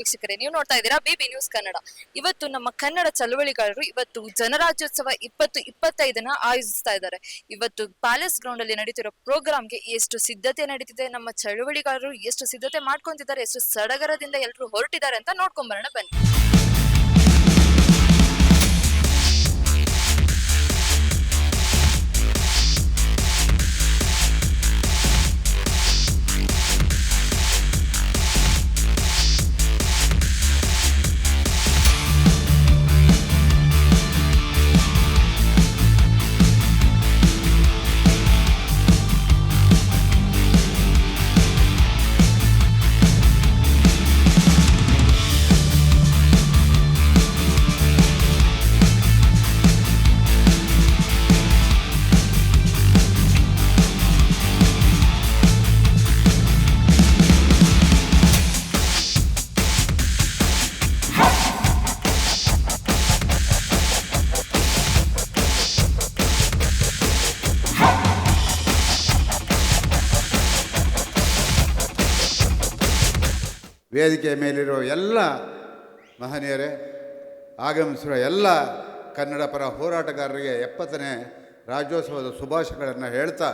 ವೀಕ್ಷಕರೇ, ನೀವು ನೋಡ್ತಾ ಇದ್ದೀರಾ ಬೇಬಿ ನ್ಯೂಸ್ ಕನ್ನಡ. ಇವತ್ತು ನಮ್ಮ ಕನ್ನಡ ಚಳವಳಿಗಾರರು ಇವತ್ತು ಜನರಾಜ್ಯೋತ್ಸವ ಇಪ್ಪತ್ತು ಇಪ್ಪತ್ತೈದನ ಆಯೋಜಿಸ್ತಾ ಇದ್ದಾರೆ. ಇವತ್ತು ಪ್ಯಾಲೇಸ್ ಗ್ರೌಂಡ್ ಅಲ್ಲಿ ನಡೀತಿರೋ ಪ್ರೋಗ್ರಾಮ್ಗೆ ಎಷ್ಟು ಸಿದ್ಧತೆ ನಡೀತಿದೆ, ನಮ್ಮ ಚಳವಳಿಗಾರರು ಎಷ್ಟು ಸಿದ್ಧತೆ ಮಾಡ್ಕೊಂತಿದ್ದಾರೆ, ಎಷ್ಟು ಸಡಗರದಿಂದ ಎಲ್ಲರೂ ಹೊರಟಿದ್ದಾರೆ ಅಂತ ನೋಡ್ಕೊಂಡ್ ಬರೋಣ ಬನ್ನಿ. ವೇದಿಕೆಯ ಮೇಲಿರುವ ಎಲ್ಲ ಮಹನೀಯರೇ ಆಗಮಿಸಿರುವ ಎಲ್ಲ ಕನ್ನಡ ಪರ ಹೋರಾಟಗಾರರಿಗೆ ಎಪ್ಪತ್ತನೇ ರಾಜ್ಯೋತ್ಸವದ ಶುಭಾಶಯಗಳನ್ನು ಹೇಳ್ತಾ,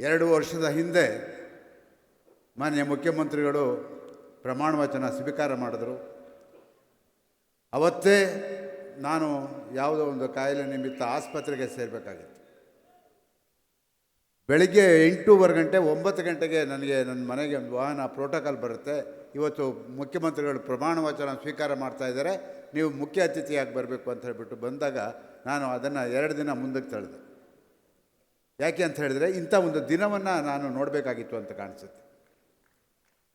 ಎರಡು ವರ್ಷದ ಹಿಂದೆ ಮಾನ್ಯ ಮುಖ್ಯಮಂತ್ರಿಗಳು ಪ್ರಮಾಣ ವಚನ ಸ್ವೀಕಾರ ಮಾಡಿದರು. ಅವತ್ತೇ ನಾನು ಯಾವುದೋ ಒಂದು ಕಾಯಿಲೆ ನಿಮಿತ್ತ ಆಸ್ಪತ್ರೆಗೆ ಸೇರಬೇಕಾಗಿತ್ತು. ಬೆಳಿಗ್ಗೆ ಎಂಟೂವರೆ ಗಂಟೆ, ಒಂಬತ್ತು ಗಂಟೆಗೆ ನನಗೆ ನನ್ನ ಮನೆಗೆ ಒಂದು ವಾಹನ ಪ್ರೋಟೋಕಾಲ್ ಬರುತ್ತೆ. ಇವತ್ತು ಮುಖ್ಯಮಂತ್ರಿಗಳು ಪ್ರಮಾಣ ವಚನ ಸ್ವೀಕಾರ ಮಾಡ್ತಾ ಇದ್ದಾರೆ. ನೀವು ಮುಖ್ಯ ಅತಿಥಿಯಾಗಿ ಬರಬೇಕು ಅಂತ ಹೇಳಿಬಿಟ್ಟು ಬಂದಾಗ ನಾನು ಅದನ್ನು ಎರಡು ದಿನ ಮುಂದಕ್ಕೆ ತಳೆದೆ. ಯಾಕೆ ಅಂತ ಹೇಳಿದರೆ ಇಂಥ ಒಂದು ದಿನವನ್ನು ನಾನು ನೋಡಬೇಕಾಗಿತ್ತು ಅಂತ ಕಾಣಿಸುತ್ತೆ.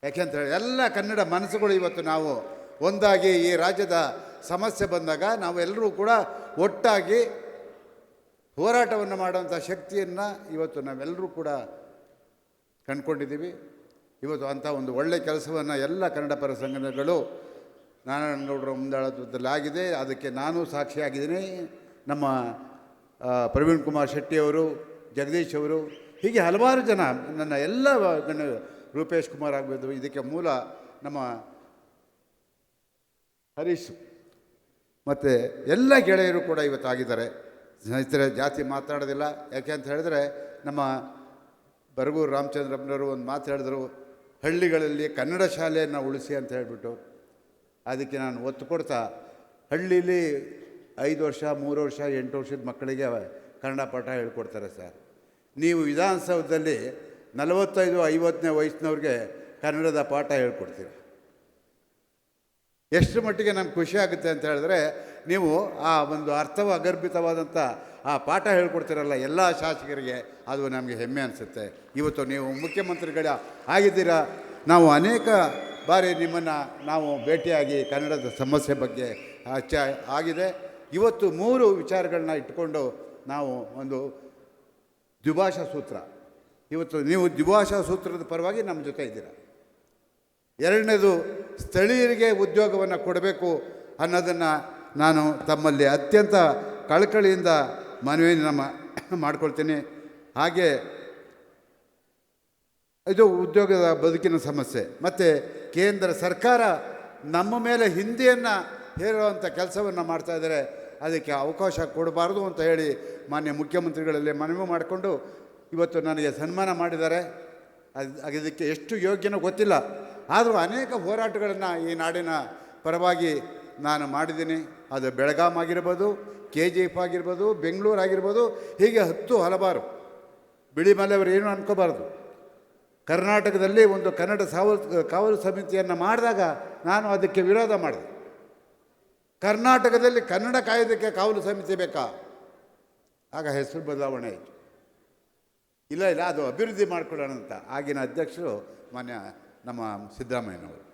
ಯಾಕೆ ಅಂತ ಹೇಳಿ ಎಲ್ಲ ಕನ್ನಡ ಮನಸ್ಸುಗಳು ಇವತ್ತು ನಾವು ಒಂದಾಗಿ ಈ ರಾಜ್ಯದ ಸಮಸ್ಯೆ ಬಂದಾಗ ನಾವೆಲ್ಲರೂ ಕೂಡ ಒಟ್ಟಾಗಿ ಹೋರಾಟವನ್ನು ಮಾಡುವಂಥ ಶಕ್ತಿಯನ್ನು ಇವತ್ತು ನಾವೆಲ್ಲರೂ ಕೂಡ ಕಂಡುಕೊಂಡಿದ್ದೀವಿ. ಇವತ್ತು ಅಂಥ ಒಂದು ಒಳ್ಳೆಯ ಕೆಲಸವನ್ನು ಎಲ್ಲ ಕನ್ನಡ ಪರ ಸಂಘಟನೆಗಳು ನಾರಾಯಣಗೌಡರ ಮುಂದಾಳತ್ವದಲ್ಲಿ ಅದಕ್ಕೆ ನಾನು ಸಾಕ್ಷಿಯಾಗಿದ್ದೀನಿ. ನಮ್ಮ ಪ್ರವೀಣ್ ಕುಮಾರ್ ಶೆಟ್ಟಿಯವರು ಜಗದೀಶ್ ಅವರು, ಹೀಗೆ ಹಲವಾರು ಜನ ನನ್ನ ಎಲ್ಲ ಗಣ್ಯ ರೂಪೇಶ್ ಕುಮಾರ್ ಆಗ್ಬೋದು. ಇದಕ್ಕೆ ಮೂಲ ನಮ್ಮ ಹರೀಶ್ ಮತ್ತು ಎಲ್ಲ ಗೆಳೆಯರು ಕೂಡ ಇವತ್ತು ಆಗಿದ್ದಾರೆ ಸ್ನೇಹಿತರೆ, ಜಾತಿ ಮಾತಾಡೋದಿಲ್ಲ. ಯಾಕೆ ಅಂತ ಹೇಳಿದ್ರೆ, ನಮ್ಮ ಬರಗೂರು ರಾಮಚಂದ್ರಪ್ಪನವರು ಒಂದು ಮಾತು ಹೇಳಿದ್ರು, ಹಳ್ಳಿಗಳಲ್ಲಿ ಕನ್ನಡ ಶಾಲೆಯನ್ನು ಉಳಿಸಿ ಅಂತ ಹೇಳಿಬಿಟ್ಟು. ಅದಕ್ಕೆ ನಾನು ಒತ್ತು ಕೊಡ್ತಾ, ಹಳ್ಳೀಲಿ ಐದು ವರ್ಷ, ಮೂರು ವರ್ಷ, ಎಂಟು ವರ್ಷದ ಮಕ್ಕಳಿಗೆ ಕನ್ನಡ ಪಾಠ ಹೇಳ್ಕೊಡ್ತಾರೆ ಸರ್. ನೀವು ವಿಧಾನಸೌಧದಲ್ಲಿ ನಲವತ್ತೈದು, ಐವತ್ತನೇ ವಯಸ್ಸಿನವ್ರಿಗೆ ಕನ್ನಡದ ಪಾಠ ಹೇಳ್ಕೊಡ್ತೀವಿ ಎಷ್ಟು ಮಟ್ಟಿಗೆ ನಮ್ಗೆ ಖುಷಿ ಆಗುತ್ತೆ ಅಂತ ಹೇಳಿದ್ರೆ ನೀವು ಆ ಒಂದು ಅರ್ಥವ ಅಗರ್ಭಿತವಾದಂಥ ಆ ಪಾಠ ಹೇಳ್ಕೊಡ್ತೀರಲ್ಲ ಎಲ್ಲ ಶಾಸಕರಿಗೆ, ಅದು ನಮಗೆ ಹೆಮ್ಮೆ ಅನಿಸುತ್ತೆ. ಇವತ್ತು ನೀವು ಮುಖ್ಯಮಂತ್ರಿಗಳ ಆಗಿದ್ದೀರಾ? ನಾವು ಅನೇಕ ಬಾರಿ ನಿಮ್ಮನ್ನು ನಾವು ಭೇಟಿಯಾಗಿ ಕನ್ನಡದ ಸಮಸ್ಯೆ ಬಗ್ಗೆ ಚ ಆಗಿದೆ. ಇವತ್ತು ಮೂರು ವಿಚಾರಗಳನ್ನ ಇಟ್ಕೊಂಡು ನಾವು ಒಂದು ದ್ವಿಭಾಷಾ ಸೂತ್ರ. ಇವತ್ತು ನೀವು ದ್ವಿಭಾಷಾ ಸೂತ್ರದ ಪರವಾಗಿ ನಮ್ಮ ಜೊತೆ ಇದ್ದೀರ? ಎರಡನೇದು, ಸ್ಥಳೀಯರಿಗೆ ಉದ್ಯೋಗವನ್ನು ಕೊಡಬೇಕು ಅನ್ನೋದನ್ನು ನಾನು ತಮ್ಮಲ್ಲಿ ಅತ್ಯಂತ ಕಳಕಳಿಯಿಂದ ಮನವಿಯನ್ನು ನಮ್ಮ ಮಾಡ್ಕೊಳ್ತೀನಿ. ಹಾಗೆ ಇದು ಉದ್ಯೋಗದ ಬದುಕಿನ ಸಮಸ್ಯೆ. ಮತ್ತು ಕೇಂದ್ರ ಸರ್ಕಾರ ನಮ್ಮ ಮೇಲೆ ಹಿಂದಿಯನ್ನು ಹೇರುವಂಥ ಕೆಲಸವನ್ನು ಮಾಡ್ತಾ ಇದ್ದಾರೆ. ಅದಕ್ಕೆ ಅವಕಾಶ ಕೊಡಬಾರ್ದು ಅಂತ ಹೇಳಿ ಮಾನ್ಯ ಮುಖ್ಯಮಂತ್ರಿಗಳಲ್ಲಿ ಮನವಿ ಮಾಡಿಕೊಂಡು ಇವತ್ತು ನನಗೆ ಸನ್ಮಾನ ಮಾಡಿದ್ದಾರೆ. ಅದು ಅದಕ್ಕೆ ಎಷ್ಟು ಯೋಗ್ಯನೋ ಗೊತ್ತಿಲ್ಲ. ಆದರೂ ಅನೇಕ ಹೋರಾಟಗಳನ್ನು ಈ ನಾಡಿನ ಪರವಾಗಿ ನಾನು ಮಾಡಿದ್ದೀನಿ. ಅದು ಬೆಳಗಾಂ ಆಗಿರ್ಬೋದು ಕೆ ಜಿ ಎಫ್ ಆಗಿರ್ಬೋದು, ಬೆಂಗಳೂರು ಆಗಿರ್ಬೋದು, ಹೀಗೆ ಹತ್ತು ಹಲವಾರು. ಬಿಳಿಮಲೆಯವರು ಏನು ಅನ್ಕೋಬಾರ್ದು. ಕರ್ನಾಟಕದಲ್ಲಿ ಒಂದು ಕನ್ನಡ ಸಾವಲ್, ಕಾವಲು ಸಮಿತಿಯನ್ನು ಮಾಡಿದಾಗ ನಾನು ಅದಕ್ಕೆ ವಿರೋಧ ಮಾಡಿದೆ. ಕರ್ನಾಟಕದಲ್ಲಿ ಕನ್ನಡ ಕಾಯ್ದಕ್ಕೆ ಕಾವಲು ಸಮಿತಿ ಬೇಕಾ? ಆಗ ಹೆಸರು ಬದಲಾವಣೆ ಆಯಿತು. ಇಲ್ಲ ಇಲ್ಲ, ಅದು ಅಭಿವೃದ್ಧಿ ಮಾಡಿಕೊಡೋಣ ಅಂತ. ಆಗಿನ ಅಧ್ಯಕ್ಷರು ಮಾನ್ಯ ನಮ್ಮ ಸಿದ್ದರಾಮಯ್ಯನವರು.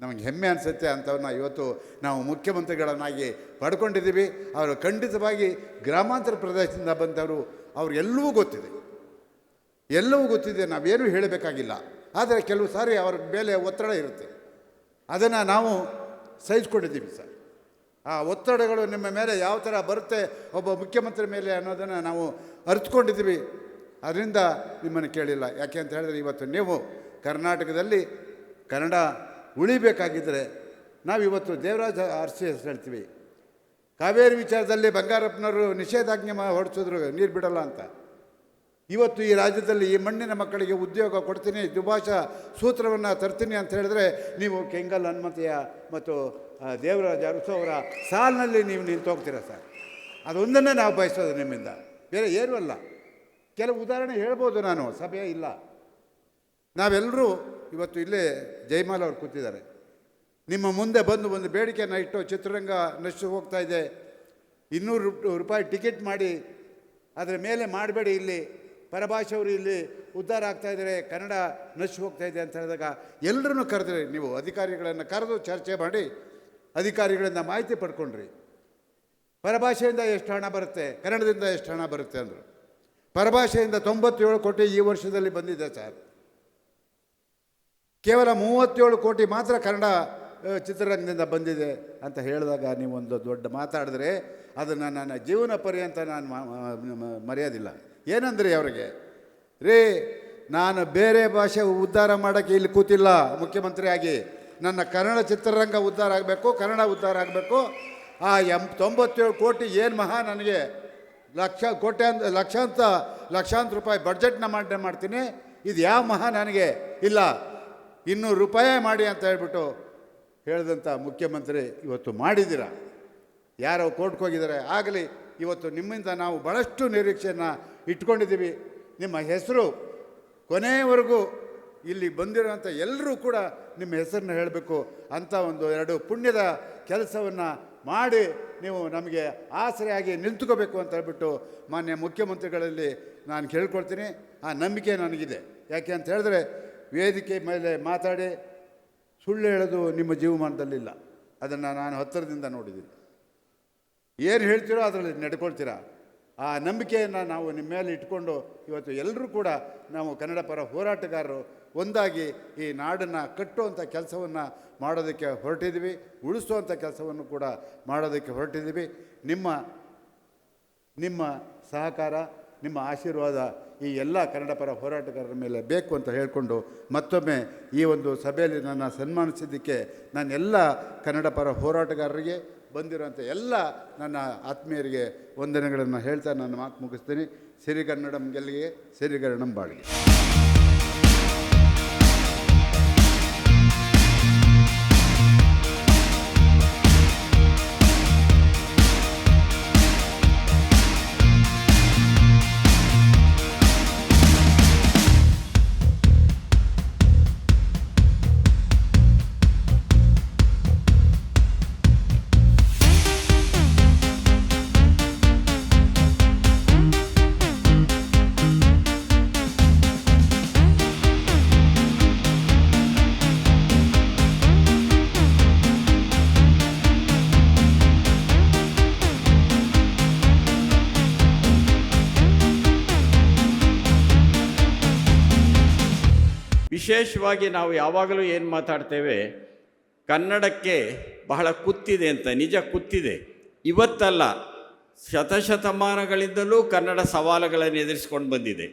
ನಮಗೆ ಹೆಮ್ಮೆ ಅನಿಸುತ್ತೆ ಅಂಥವ್ರನ್ನ ಇವತ್ತು ನಾವು ಮುಖ್ಯಮಂತ್ರಿಗಳನ್ನಾಗಿ ಪಡ್ಕೊಂಡಿದ್ದೀವಿ. ಅವರು ಖಂಡಿತವಾಗಿ ಗ್ರಾಮಾಂತರ ಪ್ರದೇಶದಿಂದ ಬಂದವರು ಅವ್ರಿಗೆಲ್ಲವೂ ಗೊತ್ತಿದೆ. ಎಲ್ಲವೂ ಗೊತ್ತಿದೆ. ನಾವೇನೂ ಹೇಳಬೇಕಾಗಿಲ್ಲ. ಆದರೆ ಕೆಲವು ಸಾರಿ ಅವ್ರ ಮೇಲೆ ಒತ್ತಡ ಇರುತ್ತೆ. ಅದನ್ನು ನಾವು ಸಹಿಸ್ಕೊಂಡಿದ್ದೀವಿ ಸರ್. ಆ ಒತ್ತಡಗಳು ನಿಮ್ಮ ಮೇಲೆ ಯಾವ ಥರ ಬರುತ್ತೆ ಒಬ್ಬ ಮುಖ್ಯಮಂತ್ರಿ ಮೇಲೆ ಅನ್ನೋದನ್ನು ನಾವು ಅರಿತುಕೊಂಡಿದ್ದೀವಿ. ಅದರಿಂದ ನಿಮ್ಮನ್ನು ಕೇಳಿಲ್ಲ. ಯಾಕೆ ಅಂತ ಹೇಳಿದ್ರೆ ಇವತ್ತು ನೀವು ಕರ್ನಾಟಕದಲ್ಲಿ ಕನ್ನಡ ಉಳಿಬೇಕಾಗಿದ್ದರೆ ನಾವಿವತ್ತು ದೇವರಾಜ ಅರಸಿ ಹೆಸರು ಹೇಳ್ತೀವಿ. ಕಾವೇರಿ ವಿಚಾರದಲ್ಲಿ ಬಂಗಾರಪ್ಪನವರು ನಿಷೇಧಾಜ್ಞೆ ಹೊರಡಿಸಿದ್ರು, ನೀರು ಬಿಡಲ್ಲ ಅಂತ. ಇವತ್ತು ಈ ರಾಜ್ಯದಲ್ಲಿ ಈ ಮಣ್ಣಿನ ಮಕ್ಕಳಿಗೆ ಉದ್ಯೋಗ ಕೊಡ್ತೀನಿ, ದುಭಾಷಾ ಸೂತ್ರವನ್ನು ತರ್ತೀನಿ ಅಂತ ಹೇಳಿದ್ರೆ ನೀವು ಕೆಂಗಲ್ ಹನುಮತಿಯ ಮತ್ತು ದೇವರಾಜ ಅರಸು ಅವರ ಸಾಲಿನಲ್ಲಿ ನೀವು ನಿಂತು ಹೋಗ್ತೀರಾ ಸರ್? ಅದೊಂದನ್ನೇ ನಾವು ಬಯಸೋದು ನಿಮ್ಮಿಂದ. ಬೇರೆ ಏನೂ ಅಲ್ಲ. ಕೆಲವು ಉದಾಹರಣೆ ಹೇಳ್ಬೋದು ನಾನು, ಸಭೆ ಇಲ್ಲ. ನಾವೆಲ್ಲರೂ ಇವತ್ತು ಇಲ್ಲೇ ಜಯಮಾಲ ಅವರು ಕೂತಿದ್ದಾರೆ. ನಿಮ್ಮ ಮುಂದೆ ಬಂದು ಒಂದು ಬೇಡಿಕೆಯನ್ನು ಇಟ್ಟು ಚಿತ್ರರಂಗ ನಶಿಸಿ ಹೋಗ್ತಾ ಇದೆ. ಇನ್ನೂರು ರೂಪಾಯಿ ಟಿಕೆಟ್ ಮಾಡಿ ಅದರ ಮೇಲೆ ಮಾಡಬೇಡಿ ಇಲ್ಲಿ. ಪರಭಾಷೆಯವರು ಇಲ್ಲಿ ಉದ್ಧಾರ ಆಗ್ತಾ ಇದ್ದಾರೆ, ಕನ್ನಡ ನಶಿಸಿ ಹೋಗ್ತಾ ಇದೆ ಅಂತ ಹೇಳಿದಾಗ ಎಲ್ಲರನ್ನೂ ಕರೆದ್ರಿ, ನೀವು ಅಧಿಕಾರಿಗಳನ್ನು ಕರೆದು ಚರ್ಚೆ ಮಾಡಿ ಅಧಿಕಾರಿಗಳಿಂದ ಮಾಹಿತಿ ಪಡ್ಕೊಂಡ್ರಿ. ಪರಭಾಷೆಯಿಂದ ಎಷ್ಟು ಹಣ ಬರುತ್ತೆ, ಕನ್ನಡದಿಂದ ಎಷ್ಟು ಹಣ ಬರುತ್ತೆ ಅಂದರು. ಪರಭಾಷೆಯಿಂದ ತೊಂಬತ್ತೇಳು ಕೋಟಿ ಈ ವರ್ಷದಲ್ಲಿ ಬಂದಿದೆ ಸರ್. ಕೇವಲ ಮೂವತ್ತೇಳು ಕೋಟಿ ಮಾತ್ರ ಕನ್ನಡ ಚಿತ್ರರಂಗದಿಂದ ಬಂದಿದೆ ಅಂತ ಹೇಳಿದಾಗ ನೀವೊಂದು ದೊಡ್ಡ ಮಾತಾಡಿದ್ರೆ ಅದನ್ನು ನನ್ನ ಜೀವನ ಪರ್ಯಂತ ನಾನು ಮರೆಯೋದಿಲ್ಲ. ಏನಂದ್ರಿ ಅವರಿಗೆ? ರೀ, ನಾನು ಬೇರೆ ಭಾಷೆ ಉದ್ಧಾರ ಮಾಡೋಕ್ಕೆ ಇಲ್ಲಿ ಕೂತಿಲ್ಲ. ಮುಖ್ಯಮಂತ್ರಿಯಾಗಿ ನನ್ನ ಕನ್ನಡ ಚಿತ್ರರಂಗ ಉದ್ಧಾರ ಆಗಬೇಕು, ಕನ್ನಡ ಉದ್ಧಾರ ಆಗಬೇಕು. ಆ ಎಂ, ತೊಂಬತ್ತೇಳು ಕೋಟಿ ಏನು ಮಹಾ ನನಗೆ ಲಕ್ಷ, ಕೋಟ್ಯಾಂತ, ಲಕ್ಷಾಂತ ಲಕ್ಷಾಂತರ ರೂಪಾಯಿ ಬಡ್ಜೆಟ್ನ ಮಾಡಿ ಮಾಡ್ತೀನಿ. ಇದು ಯಾವ ಮಹಾ ನನಗೆ? ಇಲ್ಲ. ಇನ್ನೂರು ರೂಪಾಯಿ ಮಾಡಿ ಅಂತ ಹೇಳ್ಬಿಟ್ಟು ಹೇಳಿದಂಥ ಮುಖ್ಯಮಂತ್ರಿ ಇವತ್ತು ಮಾಡಿದ್ದೀರ? ಯಾರೋ ಕೋರ್ಟ್ಗೆ ಹೋಗಿದ್ದಾರೆ. ಆಗಲಿ, ಇವತ್ತು ನಿಮ್ಮಿಂದ ನಾವು ಭಾಳಷ್ಟು ನಿರೀಕ್ಷೆಯನ್ನು ಇಟ್ಕೊಂಡಿದ್ದೀವಿ. ನಿಮ್ಮ ಹೆಸರು ಕೊನೆಯವರೆಗೂ ಇಲ್ಲಿ ಬಂದಿರೋಂಥ ಎಲ್ಲರೂ ಕೂಡ ನಿಮ್ಮ ಹೆಸರನ್ನ ಹೇಳಬೇಕು ಅಂತ ಒಂದು ಎರಡು ಪುಣ್ಯದ ಕೆಲಸವನ್ನು ಮಾಡಿ ನೀವು ನಮಗೆ ಆಸರೆಯಾಗಿ ನಿಂತ್ಕೋಬೇಕು ಅಂತ ಹೇಳ್ಬಿಟ್ಟು ಮಾನ್ಯ ಮುಖ್ಯಮಂತ್ರಿಗಳಲ್ಲಿ ನಾನು ಕೇಳ್ಕೊಳ್ತೀನಿ. ಆ ನಂಬಿಕೆ ನನಗಿದೆ. ಯಾಕೆ ಅಂತ ಹೇಳಿದ್ರೆ ವೇದಿಕೆ ಮೇಲೆ ಮಾತಾಡಿ ಸುಳ್ಳು ಹೇಳೋದು ನಿಮ್ಮ ಜೀವಮಾನದಲ್ಲಿಲ್ಲ. ಅದನ್ನು ನಾನು ಹತ್ತಿರದಿಂದ ನೋಡಿದ್ದೀನಿ. ಏನು ಹೇಳ್ತೀರೋ ಅದರಲ್ಲಿ ನಡ್ಕೊಳ್ತೀರಾ? ಆ ನಂಬಿಕೆಯನ್ನು ನಾವು ನಿಮ್ಮ ಮೇಲೆ ಇಟ್ಕೊಂಡು ಇವತ್ತು ಎಲ್ಲರೂ ಕೂಡ ನಾವು ಕನ್ನಡ ಪರ ಹೋರಾಟಗಾರರು ಒಂದಾಗಿ ಈ ನಾಡನ್ನು ಕಟ್ಟುವಂಥ ಕೆಲಸವನ್ನು ಮಾಡೋದಕ್ಕೆ ಹೊರಟಿದ್ದೀವಿ ಉಳಿಸುವಂಥ ಕೆಲಸವನ್ನು ಕೂಡ ಮಾಡೋದಕ್ಕೆ ಹೊರಟಿದ್ದೀವಿ. ನಿಮ್ಮ ನಿಮ್ಮ ಸಹಕಾರ ನಿಮ್ಮ ಆಶೀರ್ವಾದ ಈ ಎಲ್ಲ ಕನ್ನಡ ಪರ ಹೋರಾಟಗಾರರ ಮೇಲೆ ಬೇಕು ಅಂತ ಹೇಳಿಕೊಂಡು ಮತ್ತೊಮ್ಮೆ ಈ ಒಂದು ಸಭೆಯಲ್ಲಿ ನನ್ನ ಸನ್ಮಾನಿಸಿದ್ದಕ್ಕೆ ನಾನು ಎಲ್ಲ ಕನ್ನಡ ಪರ ಹೋರಾಟಗಾರರಿಗೆ ಬಂದಿರುವಂಥ ಎಲ್ಲ ನನ್ನ ಆತ್ಮೀಯರಿಗೆ ವಂದನೆಗಳನ್ನು ಹೇಳ್ತಾ ನನ್ನ ಮಾತು ಮುಗಿಸ್ತೀನಿ. ಸಿರಿಗನ್ನಡಂ ಗೆಲ್ಲಿಗೆ, ಸಿರಿಗನ್ನಡಂ ಬಾಳಿಗೆ. ವಿಶೇಷವಾಗಿ ನಾವು ಯಾವಾಗಲೂ ಏನು ಮಾತಾಡ್ತೇವೆ, ಕನ್ನಡಕ್ಕೆ ಬಹಳ ಕುತ್ತಿದೆ ಅಂತ, ನಿಜ ಕುತ್ತಿದೆ. ಇವತ್ತಲ್ಲ ಶತಶತಮಾನಗಳಿಂದಲೂ ಕನ್ನಡ ಸವಾಲುಗಳನ್ನು ಎದುರಿಸ್ಕೊಂಡು ಬಂದಿದೆ.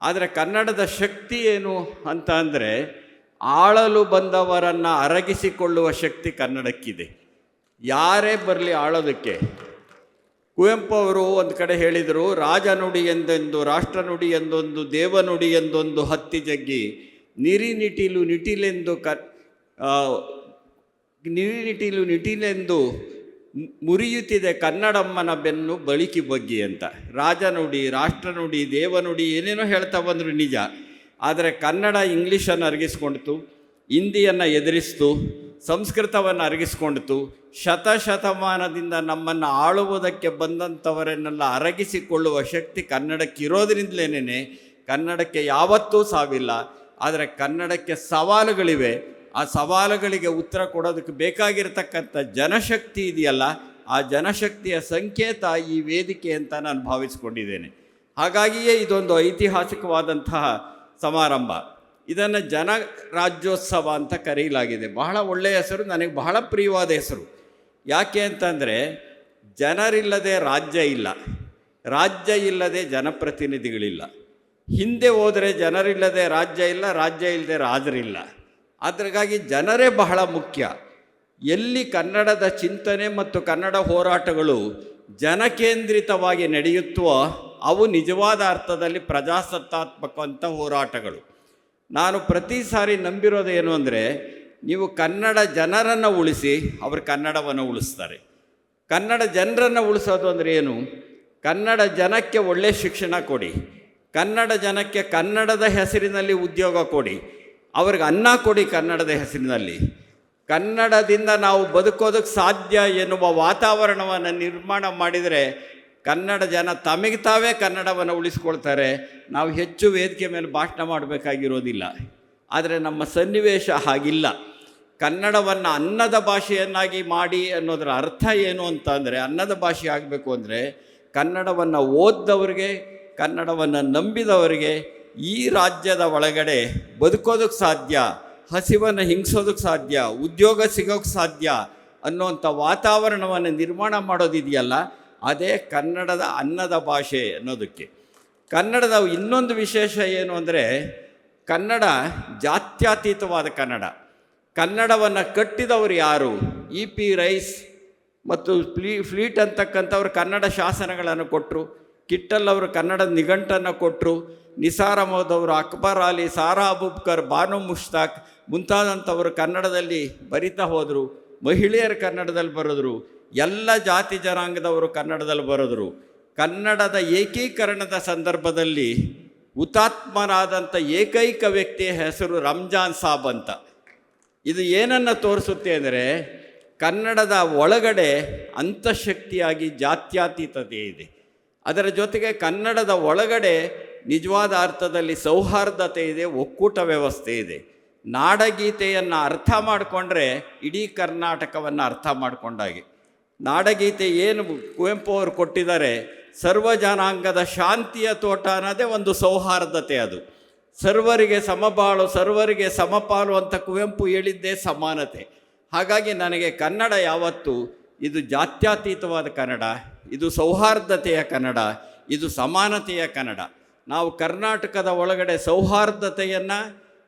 ಆದರೆ ಕನ್ನಡದ ಶಕ್ತಿ ಏನು ಅಂತ ಅಂದರೆ, ಆಳಲು ಬಂದವರನ್ನು ಅರಗಿಸಿಕೊಳ್ಳುವ ಶಕ್ತಿ ಕನ್ನಡಕ್ಕಿದೆ. ಯಾರೇ ಬರಲಿ ಆಳೋದಕ್ಕೆ. ಕುವೆಂಪು ಅವರು ಒಂದು ಕಡೆ ಹೇಳಿದರು, ರಾಜನುಡಿ ಎಂದೆಂದು, ರಾಷ್ಟ್ರನುಡಿ ಎಂದೊಂದು, ದೇವನುಡಿ ಎಂದೊಂದು ಹತ್ತಿ ಜಗ್ಗಿ ನಿರಿ ನಿಟಿಲು ನಿಟಿಲೆಂದು ಕ ನಿರಿನಿಟಿಲು ನಿರಿ ನಿಟಿಲು ನಿಟಿಲೆಂದು ಮುರಿಯುತ್ತಿದೆ ಕನ್ನಡಮ್ಮನ ಬೆನ್ನು ಬಳಿಕಿ ಬಗ್ಗಿ ಅಂತ. ರಾಜನುಡಿ ರಾಷ್ಟ್ರನುಡಿ ದೇವನುಡಿ ಏನೇನೋ ಹೇಳ್ತಾ ಬಂದರು ನಿಜ. ಆದರೆ ಕನ್ನಡ ಇಂಗ್ಲೀಷನ್ನು ಅರಗಿಸ್ಕೊಂಡಿತು, ಹಿಂದಿಯನ್ನು ಎದುರಿಸ್ತು, ಸಂಸ್ಕೃತವನ್ನು ಅರಗಿಸ್ಕೊಂಡಿತು, ಶತಶತಮಾನದಿಂದ ನಮ್ಮನ್ನು ಆಳುವುದಕ್ಕೆ ಬಂದಂಥವರನ್ನೆಲ್ಲ ಅರಗಿಸಿಕೊಳ್ಳುವ ಶಕ್ತಿ ಕನ್ನಡಕ್ಕಿರೋದ್ರಿಂದಲೇ ಕನ್ನಡಕ್ಕೆ ಯಾವತ್ತೂ ಸಾವಿಲ್ಲ. ಆದರೆ ಕನ್ನಡಕ್ಕೆ ಸವಾಲುಗಳಿವೆ. ಆ ಸವಾಲುಗಳಿಗೆ ಉತ್ತರ ಕೊಡೋದಕ್ಕೆ ಬೇಕಾಗಿರತಕ್ಕಂಥ ಜನಶಕ್ತಿ ಇದೆಯಲ್ಲ, ಆ ಜನಶಕ್ತಿಯ ಸಂಕೇತ ಈ ವೇದಿಕೆ ಅಂತ ನಾನು ಭಾವಿಸಿಕೊಂಡಿದ್ದೇನೆ. ಹಾಗಾಗಿಯೇ ಇದೊಂದು ಐತಿಹಾಸಿಕವಾದಂತಹ ಸಮಾರಂಭ. ಇದನ್ನು ಜನ ರಾಜ್ಯೋತ್ಸವ ಅಂತ ಕರೆಯಲಾಗಿದೆ. ಬಹಳ ಒಳ್ಳೆಯ ಹೆಸರು, ನನಗೆ ಬಹಳ ಪ್ರಿಯವಾದ ಹೆಸರು. ಯಾಕೆ ಅಂತಂದರೆ, ಜನರಿಲ್ಲದೆ ರಾಜ್ಯ ಇಲ್ಲ. ರಾಜ್ಯ ಇಲ್ಲದೆ ಜನಪ್ರತಿನಿಧಿಗಳಿಲ್ಲ. ಹಿಂದೆ ಹೋದರೆ ಜನರಿಲ್ಲದೆ ರಾಜ್ಯ ಇಲ್ಲ, ರಾಜ್ಯ ಇಲ್ಲದೆ ರಾಜರಿಲ್ಲ. ಅದಕ್ಕಾಗಿ ಜನರೇ ಬಹಳ ಮುಖ್ಯ. ಎಲ್ಲಿ ಕನ್ನಡದ ಚಿಂತನೆ ಮತ್ತು ಕನ್ನಡ ಹೋರಾಟಗಳು ಜನಕೇಂದ್ರಿತವಾಗಿ ನಡೆಯುತ್ತೋ ಅವು ನಿಜವಾದ ಅರ್ಥದಲ್ಲಿ ಪ್ರಜಾಸತ್ತಾತ್ಮಕವಂಥ ಹೋರಾಟಗಳು. ನಾನು ಪ್ರತಿ ಸಾರಿ ನಂಬಿರೋದೇನು ಅಂದರೆ, ನೀವು ಕನ್ನಡ ಜನರನ್ನು ಉಳಿಸಿ, ಅವರು ಕನ್ನಡವನ್ನು ಉಳಿಸ್ತಾರೆ. ಕನ್ನಡ ಜನರನ್ನು ಉಳಿಸೋದು ಅಂದರೆ ಏನು? ಕನ್ನಡ ಜನಕ್ಕೆ ಒಳ್ಳೆಯ ಶಿಕ್ಷಣ ಕೊಡಿ. ಕನ್ನಡ ಜನಕ್ಕೆ ಕನ್ನಡದ ಹೆಸರಿನಲ್ಲಿ ಉದ್ಯೋಗ ಕೊಡಿ. ಅವ್ರಿಗೆ ಅನ್ನ ಕೊಡಿ ಕನ್ನಡದ ಹೆಸರಿನಲ್ಲಿ. ಕನ್ನಡದಿಂದ ನಾವು ಬದುಕೋದಕ್ಕೆ ಸಾಧ್ಯ ಎನ್ನುವ ವಾತಾವರಣವನ್ನು ನಿರ್ಮಾಣ ಮಾಡಿದರೆ ಕನ್ನಡ ಜನ ತಮಗೆ ತಾವೇ ಕನ್ನಡವನ್ನು ಉಳಿಸ್ಕೊಳ್ತಾರೆ. ನಾವು ಹೆಚ್ಚು ವೇದಿಕೆ ಮೇಲೆ ಭಾಷಣ ಮಾಡಬೇಕಾಗಿರೋದಿಲ್ಲ. ಆದರೆ ನಮ್ಮ ಸನ್ನಿವೇಶ ಹಾಗಿಲ್ಲ. ಕನ್ನಡವನ್ನು ಅನ್ನದ ಭಾಷೆಯನ್ನಾಗಿ ಮಾಡಿ ಅನ್ನೋದರ ಅರ್ಥ ಏನು ಅಂತ ಅನ್ನದ ಭಾಷೆ ಆಗಬೇಕು ಅಂದರೆ ಕನ್ನಡವನ್ನು ಓದ್ದವರಿಗೆ ಕನ್ನಡವನ್ನು ನಂಬಿದವರಿಗೆ ಈ ರಾಜ್ಯದ ಒಳಗಡೆ ಬದುಕೋದಕ್ಕೆ ಸಾಧ್ಯ, ಹಸಿವನ್ನು ಹಿಂಗಿಸೋದಕ್ಕೆ ಸಾಧ್ಯ, ಉದ್ಯೋಗ ಸಿಗೋಕ್ಕೆ ಸಾಧ್ಯ ಅನ್ನುವಂಥ ವಾತಾವರಣವನ್ನು ನಿರ್ಮಾಣ ಮಾಡೋದಿದೆಯಲ್ಲ, ಅದೇ ಕನ್ನಡದ ಅನ್ನದ ಭಾಷೆ ಅನ್ನೋದಕ್ಕೆ. ಕನ್ನಡದ ಇನ್ನೊಂದು ವಿಶೇಷ ಏನು ಅಂದರೆ, ಕನ್ನಡ ಜಾತ್ಯತೀತವಾದ ಕನ್ನಡ. ಕನ್ನಡವನ್ನು ಕಟ್ಟಿದವರು ಯಾರು? ಇ ಪಿ ರೈಸ್ ಮತ್ತು ಫ್ಲೀ, ಫ್ಲೀಟ್ ಅಂತಕ್ಕಂಥವ್ರು ಕನ್ನಡ ಶಾಸನಗಳನ್ನು ಕೊಟ್ಟರು ಕಿಟ್ಟಲ್ ಅವರು ಕನ್ನಡ ನಿಘಂಟನ್ನು ಕೊಟ್ಟರು ನಿಸಾರ್ ಅವರು ಅಕ್ಬರ್ ಅಲಿ ಸಾರಾ ಅಬುಬ್ಕರ್, ಬಾನು ಮುಷ್ತಾಕ್ ಮುಂತಾದಂಥವರು ಕನ್ನಡದಲ್ಲಿ ಬರಿತಾ ಹೋದರು. ಮಹಿಳೆಯರು ಕನ್ನಡದಲ್ಲಿ ಬರೆದ್ರು. ಎಲ್ಲ ಜಾತಿ ಜನಾಂಗದವರು ಕನ್ನಡದಲ್ಲಿ ಬರೆದ್ರು. ಕನ್ನಡದ ಏಕೀಕರಣದ ಸಂದರ್ಭದಲ್ಲಿ ಹುತಾತ್ಮನಾದಂಥ ಏಕೈಕ ವ್ಯಕ್ತಿಯ ಹೆಸರು ರಂಜಾನ್ ಸಾಬ್ ಅಂತ. ಇದು ಏನನ್ನು ತೋರಿಸುತ್ತೆ ಅಂದರೆ ಕನ್ನಡದ ಒಳಗಡೆ ಅಂತಃಶಕ್ತಿಯಾಗಿ ಜಾತ್ಯಾತೀತತೆ ಇದೆ. ಅದರ ಜೊತೆಗೆ ಕನ್ನಡದ ಒಳಗಡೆ ನಿಜವಾದ ಅರ್ಥದಲ್ಲಿ ಸೌಹಾರ್ದತೆ ಇದೆ, ಒಕ್ಕೂಟ ವ್ಯವಸ್ಥೆ ಇದೆ. ನಾಡಗೀತೆಯನ್ನು ಅರ್ಥ ಮಾಡಿಕೊಂಡ್ರೆ ಇಡೀ ಕರ್ನಾಟಕವನ್ನು ಅರ್ಥ ಮಾಡಿಕೊಂಡಾಗೆ. ನಾಡಗೀತೆ ಏನು ಕುವೆಂಪು ಅವರು ಕೊಟ್ಟಿದ್ದಾರೆ, ಸರ್ವ ಜನಾಂಗದ ಶಾಂತಿಯ ತೋಟ ಅನ್ನೋದೇ ಒಂದು ಸೌಹಾರ್ದತೆ ಅದು. ಸರ್ವರಿಗೆ ಸಮಬಾಳು, ಸರ್ವರಿಗೆ ಸಮಪಾಲು ಅಂತ ಕುವೆಂಪು ಹೇಳಿದ್ದೇ ಸಮಾನತೆ. ಹಾಗಾಗಿ ನನಗೆ ಕನ್ನಡ ಯಾವತ್ತು, ಇದು ಜಾತ್ಯಾತೀತವಾದ ಕನ್ನಡ ಇದು ಸೌಹಾರ್ದತೆಯ ಕನ್ನಡ, ಇದು ಸಮಾನತೆಯ ಕನ್ನಡ. ನಾವು ಕರ್ನಾಟಕದ ಒಳಗಡೆ ಸೌಹಾರ್ದತೆಯನ್ನು,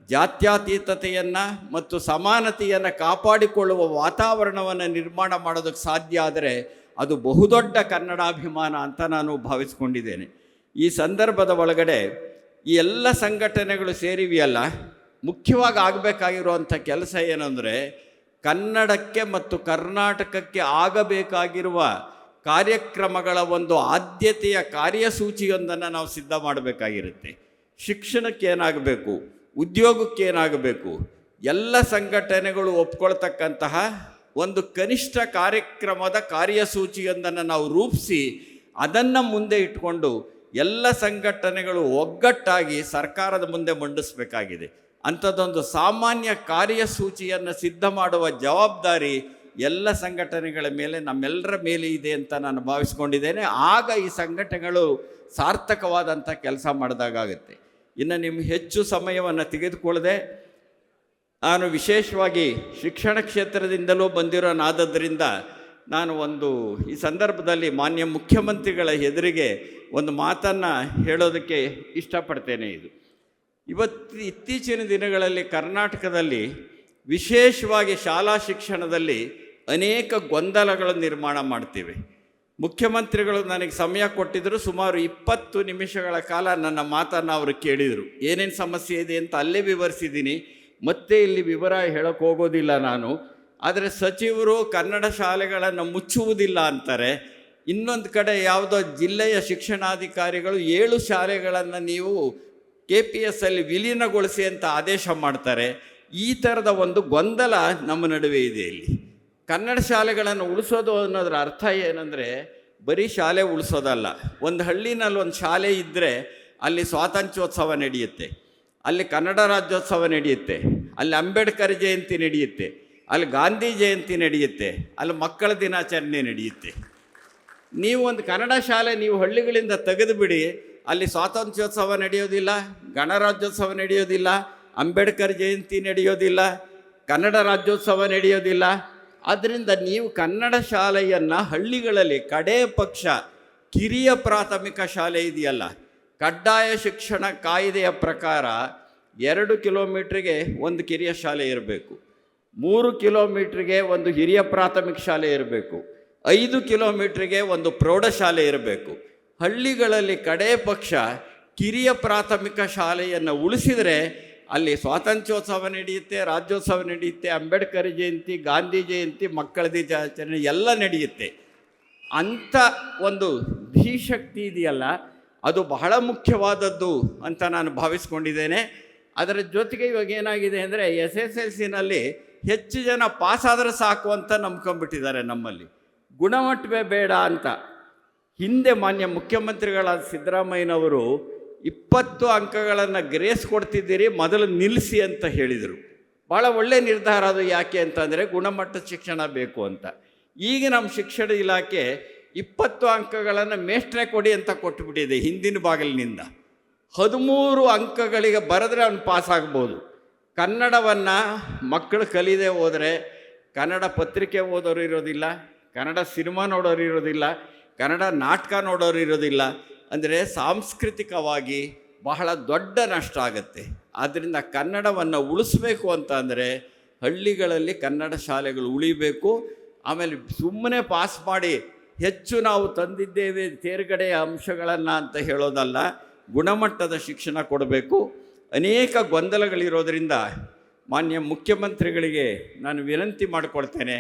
ಜಾತ್ಯಾತೀತತೆಯನ್ನು ಮತ್ತು ಸಮಾನತೆಯನ್ನು ಕಾಪಾಡಿಕೊಳ್ಳುವ ವಾತಾವರಣವನ್ನು ನಿರ್ಮಾಣ ಮಾಡೋದಕ್ಕೆ ಸಾಧ್ಯ ಆದರೆ ಅದು ಬಹುದೊಡ್ಡ ಕನ್ನಡಾಭಿಮಾನ ಅಂತ ನಾನು ಭಾವಿಸ್ಕೊಂಡಿದ್ದೇನೆ. ಈ ಸಂದರ್ಭದ ಒಳಗಡೆ ಈ ಎಲ್ಲ ಸಂಘಟನೆಗಳು ಸೇರಿವೆಯಲ್ಲ, ಮುಖ್ಯವಾಗಿ ಆಗಬೇಕಾಗಿರುವಂಥ ಕೆಲಸ ಏನಂದರೆ ಕನ್ನಡಕ್ಕೆ ಮತ್ತು ಕರ್ನಾಟಕಕ್ಕೆ ಆಗಬೇಕಾಗಿರುವ ಕಾರ್ಯಕ್ರಮಗಳ ಒಂದು ಆದ್ಯತೆಯ ಕಾರ್ಯಸೂಚಿಯೊಂದನ್ನು ನಾವು ಸಿದ್ಧ ಮಾಡಬೇಕಾಗಿರುತ್ತೆ. ಶಿಕ್ಷಣಕ್ಕೆ ಏನಾಗಬೇಕು? ಉದ್ಯೋಗಕ್ಕೆ ಎಲ್ಲ ಸಂಘಟನೆಗಳು ಒಪ್ಕೊಳ್ತಕ್ಕಂತಹ ಒಂದು ಕನಿಷ್ಠ ಕಾರ್ಯಕ್ರಮದ ಕಾರ್ಯಸೂಚಿಯೊಂದನ್ನು ನಾವು ರೂಪಿಸಿ ಅದನ್ನು ಮುಂದೆ ಇಟ್ಕೊಂಡು ಎಲ್ಲ ಸಂಘಟನೆಗಳು ಒಗ್ಗಟ್ಟಾಗಿ ಸರ್ಕಾರದ ಮುಂದೆ ಮಂಡಿಸಬೇಕಾಗಿದೆ. ಅಂಥದ್ದೊಂದು ಸಾಮಾನ್ಯ ಕಾರ್ಯಸೂಚಿಯನ್ನು ಸಿದ್ಧ ಮಾಡುವ ಜವಾಬ್ದಾರಿ ಎಲ್ಲ ಸಂಘಟನೆಗಳ ಮೇಲೆ ನಮ್ಮೆಲ್ಲರ ಮೇಲೆ ಇದೆ ಅಂತ ನಾನು ಭಾವಿಸ್ಕೊಂಡಿದ್ದೇನೆ. ಆಗ ಈ ಸಂಘಟನೆಗಳು ಸಾರ್ಥಕವಾದಂಥ ಕೆಲಸ ಮಾಡಿದಾಗುತ್ತೆ ಇನ್ನು ನಿಮ್ಮ ಹೆಚ್ಚು ಸಮಯವನ್ನು ತೆಗೆದುಕೊಳ್ಳದೆ ನಾನು ವಿಶೇಷವಾಗಿ ಶಿಕ್ಷಣ ಕ್ಷೇತ್ರದಿಂದಲೂ ಬಂದಿರೋನಾದದ್ದರಿಂದ ನಾನು ಒಂದು ಈ ಸಂದರ್ಭದಲ್ಲಿ ಮಾನ್ಯ ಮುಖ್ಯಮಂತ್ರಿಗಳ ಎದುರಿಗೆ ಒಂದು ಮಾತನ್ನು ಹೇಳೋದಕ್ಕೆ ಇಷ್ಟಪಡ್ತೇನೆ ಇದು. ಇವತ್ತು ಇತ್ತೀಚಿನ ದಿನಗಳಲ್ಲಿ ಕರ್ನಾಟಕದಲ್ಲಿ ವಿಶೇಷವಾಗಿ ಶಾಲಾ ಶಿಕ್ಷಣದಲ್ಲಿ ಅನೇಕ ಗೊಂದಲಗಳು ನಿರ್ಮಾಣ ಮಾಡ್ತೀವಿ. ಮುಖ್ಯಮಂತ್ರಿಗಳು ನನಗೆ ಸಮಯ ಕೊಟ್ಟಿದ್ದರು ಸುಮಾರು ಇಪ್ಪತ್ತು ನಿಮಿಷಗಳ ಕಾಲ ನನ್ನ ಮಾತನ್ನು ಅವರು ಕೇಳಿದರು. ಏನೇನು ಸಮಸ್ಯೆ ಇದೆ ಅಂತ ಅಲ್ಲೇ ವಿವರಿಸಿದ್ದೀನಿ. ಮತ್ತೆ ಇಲ್ಲಿ ವಿವರ ಹೇಳಕ್ಕೆ ಹೋಗೋದಿಲ್ಲ ನಾನು. ಆದರೆ ಸಚಿವರು ಕನ್ನಡ ಶಾಲೆಗಳನ್ನು ಮುಚ್ಚುವುದಿಲ್ಲ ಅಂತಾರೆ. ಇನ್ನೊಂದು ಕಡೆ ಯಾವುದೋ ಜಿಲ್ಲೆಯ ಶಿಕ್ಷಣಾಧಿಕಾರಿಗಳು ಏಳು ಶಾಲೆಗಳನ್ನು ನೀವು ಕೆ ಪಿ ಎಸ್ ಅಲ್ಲಿ ವಿಲೀನಗೊಳಿಸಿ ಅಂತ ಆದೇಶ ಮಾಡ್ತಾರೆ. ಈ ಥರದ ಒಂದು ಗೊಂದಲ ನಮ್ಮ ನಡುವೆ ಇದೆ ಇಲ್ಲಿ. ಕನ್ನಡ ಶಾಲೆಗಳನ್ನು ಉಳಿಸೋದು ಅನ್ನೋದ್ರ ಅರ್ಥ ಏನಂದರೆ, ಬರೀ ಶಾಲೆ ಉಳಿಸೋದಲ್ಲ. ಒಂದು ಹಳ್ಳಿನಲ್ಲಿ ಒಂದು ಶಾಲೆ ಇದ್ದರೆ ಅಲ್ಲಿ ಸ್ವಾತಂತ್ರ್ಯೋತ್ಸವ ನಡೆಯುತ್ತೆ. ಅಲ್ಲಿ ಕನ್ನಡ ರಾಜ್ಯೋತ್ಸವ ನಡೆಯುತ್ತೆ. ಅಲ್ಲಿ ಅಂಬೇಡ್ಕರ್ ಜಯಂತಿ ನಡೆಯುತ್ತೆ. ಅಲ್ಲಿ ಗಾಂಧಿ ಜಯಂತಿ ನಡೆಯುತ್ತೆ. ಅಲ್ಲಿ ಮಕ್ಕಳ ದಿನಾಚರಣೆ ನಡೆಯುತ್ತೆ. ನೀವು ಒಂದು ಕನ್ನಡ ಶಾಲೆ ನೀವು ಹಳ್ಳಿಗಳಿಂದ ತೆಗೆದುಬಿಡಿ, ಅಲ್ಲಿ ಸ್ವಾತಂತ್ರ್ಯೋತ್ಸವ ನಡೆಯೋದಿಲ್ಲ, ಗಣರಾಜ್ಯೋತ್ಸವ ನಡೆಯೋದಿಲ್ಲ, ಅಂಬೇಡ್ಕರ್ ಜಯಂತಿ ನಡೆಯೋದಿಲ್ಲ, ಕನ್ನಡ ರಾಜ್ಯೋತ್ಸವ ನಡೆಯೋದಿಲ್ಲ ಆದ್ದರಿಂದ ನೀವು ಕನ್ನಡ ಶಾಲೆಯನ್ನು ಹಳ್ಳಿಗಳಲ್ಲಿ ಕಡೇ ಪಕ್ಷ, ಕಿರಿಯ ಪ್ರಾಥಮಿಕ ಶಾಲೆ ಇದೆಯಲ್ಲ, ಕಡ್ಡಾಯ ಶಿಕ್ಷಣ ಕಾಯ್ದೆಯ ಪ್ರಕಾರ ಎರಡು ಕಿಲೋಮೀಟ್ರಿಗೆ ಒಂದು ಕಿರಿಯ ಶಾಲೆ ಇರಬೇಕು, ಮೂರು ಕಿಲೋಮೀಟ್ರಿಗೆ ಒಂದು ಹಿರಿಯ ಪ್ರಾಥಮಿಕ ಶಾಲೆ ಇರಬೇಕು, ಐದು ಕಿಲೋಮೀಟ್ರಿಗೆ ಒಂದು ಪ್ರೌಢಶಾಲೆ ಇರಬೇಕು. ಹಳ್ಳಿಗಳಲ್ಲಿ ಕಡೇ ಪಕ್ಷ, ಕಿರಿಯ ಪ್ರಾಥಮಿಕ ಶಾಲೆಯನ್ನು ಉಳಿಸಿದರೆ ಅಲ್ಲಿ ಸ್ವಾತಂತ್ರ್ಯೋತ್ಸವ ನಡೆಯುತ್ತೆ, ರಾಜ್ಯೋತ್ಸವ ನಡೆಯುತ್ತೆ, ಅಂಬೇಡ್ಕರ್ ಜಯಂತಿ, ಗಾಂಧಿ ಜಯಂತಿ ಮಕ್ಕಳ ದಿನಾಚರಣೆ ಎಲ್ಲ ನಡೆಯುತ್ತೆ. ಅಂಥ ಒಂದು ಧೀಶಕ್ತಿ ಇದೆಯಲ್ಲ, ಅದು ಬಹಳ ಮುಖ್ಯವಾದದ್ದು ಅಂತ ನಾನು ಭಾವಿಸ್ಕೊಂಡಿದ್ದೇನೆ. ಅದರ ಜೊತೆಗೆ ಇವಾಗ ಏನಾಗಿದೆ ಅಂದರೆ ಎಸ್ ಎಸ್ ಎಲ್ ಸಿನಲ್ಲಿ ಹೆಚ್ಚು ಜನ ಪಾಸ್ ಆದರೆ ಸಾಕು ಅಂತ ನಂಬ್ಕೊಂಡ್ಬಿಟ್ಟಿದ್ದಾರೆ ನಮ್ಮಲ್ಲಿ. ಗುಣಮಟ್ಟವೇ ಬೇಡ ಅಂತ. ಹಿಂದೆ ಮಾನ್ಯ ಮುಖ್ಯಮಂತ್ರಿಗಳಾದ ಸಿದ್ದರಾಮಯ್ಯನವರು ಇಪ್ಪತ್ತು ಅಂಕಗಳನ್ನು ಗ್ರೇಸ್ ಕೊಡ್ತಿದ್ದೀರಿ, ಮೊದಲು ನಿಲ್ಲಿಸಿ ಅಂತ ಹೇಳಿದರು. ಭಾಳ ಒಳ್ಳೆಯ ನಿರ್ಧಾರ ಅದು ಯಾಕೆ ಅಂತಂದರೆ ಗುಣಮಟ್ಟದ ಶಿಕ್ಷಣ ಬೇಕು ಅಂತ. ಈಗ ನಮ್ಮ ಶಿಕ್ಷಣ ಇಲಾಖೆ ಇಪ್ಪತ್ತು ಅಂಕಗಳನ್ನು ಮೇಷ್ಟ್ರೆ ಕೊಡಿ ಅಂತ ಕೊಟ್ಟುಬಿಟ್ಟಿದೆ ಹಿಂದಿನ ಬಾಗಿಲಿನಿಂದ. ಹದಿಮೂರು ಅಂಕಗಳಿಗೆ ಬರೆದ್ರೆ ಅವನು ಪಾಸ್ ಆಗ್ಬೋದು. ಕನ್ನಡವನ್ನು ಮಕ್ಕಳು ಕಲಿದೆ ಹೋದರೆ ಕನ್ನಡ ಪತ್ರಿಕೆ ಓದೋರು ಇರೋದಿಲ್ಲ, ಕನ್ನಡ ಸಿನಿಮಾ ನೋಡೋರು ಇರೋದಿಲ್ಲ, ಕನ್ನಡ ನಾಟಕ ನೋಡೋರು ಇರೋದಿಲ್ಲ ಅಂದರೆ ಸಾಂಸ್ಕೃತಿಕವಾಗಿ ಬಹಳ ದೊಡ್ಡ ನಷ್ಟ ಆಗುತ್ತೆ. ಆದ್ದರಿಂದ ಕನ್ನಡವನ್ನು ಉಳಿಸ್ಬೇಕು ಅಂತ ಅಂದರೆ ಹಳ್ಳಿಗಳಲ್ಲಿ ಕನ್ನಡ ಶಾಲೆಗಳು ಉಳಿಬೇಕು. ಆಮೇಲೆ ಸುಮ್ಮನೆ ಪಾಸ್ ಮಾಡಿ ಹೆಚ್ಚು ನಾವು ತಂದಿದ್ದೇವೆ ತೇರ್ಗಡೆಯ ಅಂಶಗಳನ್ನು ಅಂತ ಹೇಳೋದಲ್ಲ, ಗುಣಮಟ್ಟದ ಶಿಕ್ಷಣ ಕೊಡಬೇಕು. ಅನೇಕ ಗೊಂದಲಗಳಿರೋದರಿಂದ ಮಾನ್ಯ ಮುಖ್ಯಮಂತ್ರಿಗಳಿಗೆ ನಾನು ವಿನಂತಿ ಮಾಡಿಕೊಳ್ತೇನೆ.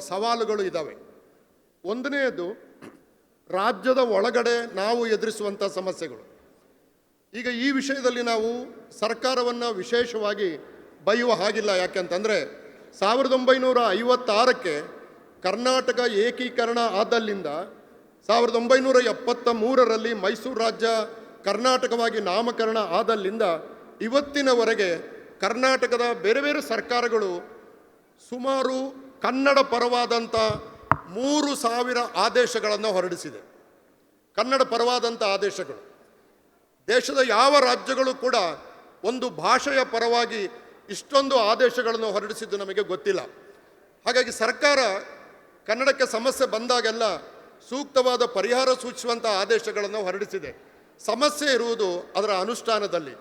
ಸವಾಲುಗಳು ಇದ್ದಾವೆ ಒಂದನೆಯದು, ರಾಜ್ಯದ ಒಳಗಡೆ ನಾವು ಎದುರಿಸುವಂಥ ಸಮಸ್ಯೆಗಳು. ಈಗ ಈ ವಿಷಯದಲ್ಲಿ ನಾವು ಸರ್ಕಾರವನ್ನು ವಿಶೇಷವಾಗಿ ಬೈಯುವ ಹಾಗಿಲ್ಲ. ಯಾಕೆಂತಂದರೆ, ಸಾವಿರದ ಒಂಬೈನೂರ ಐವತ್ತಾರಕ್ಕೆ ಕರ್ನಾಟಕ ಏಕೀಕರಣ ಆದಲ್ಲಿಂದ ಸಾವಿರದ ಒಂಬೈನೂರ ಎಪ್ಪತ್ತ ಮೂರರಲ್ಲಿ ಮೈಸೂರು ರಾಜ್ಯ ಕರ್ನಾಟಕವಾಗಿ ನಾಮಕರಣ ಆದಲ್ಲಿಂದ ಇವತ್ತಿನವರೆಗೆ ಕರ್ನಾಟಕದ ಬೇರೆ ಬೇರೆ ಸರ್ಕಾರಗಳು ಸುಮಾರು ಕನ್ನಡ ಪರವಾದಂಥ ಮೂರು ಸಾವಿರ ಆದೇಶಗಳನ್ನು ಹೊರಡಿಸಿದೆ. ಕನ್ನಡ ಪರವಾದಂಥ ಆದೇಶಗಳು. ದೇಶದ ಯಾವ ರಾಜ್ಯಗಳು ಕೂಡ ಒಂದು ಭಾಷೆಯ ಪರವಾಗಿ ಇಷ್ಟೊಂದು ಆದೇಶಗಳನ್ನು ಹೊರಡಿಸಿದ್ದು ನಮಗೆ ಗೊತ್ತಿಲ್ಲ. ಹಾಗಾಗಿ ಸರ್ಕಾರ ಕನ್ನಡಕ್ಕೆ ಸಮಸ್ಯೆ ಬಂದಾಗೆಲ್ಲ ಸೂಕ್ತವಾದ ಪರಿಹಾರ ಸೂಚಿಸುವಂಥ ಆದೇಶಗಳನ್ನು ಹೊರಡಿಸಿದೆ. ಸಮಸ್ಯೆ ಇರುವುದು ಅದರ ಅನುಷ್ಠಾನದಲ್ಲಿ.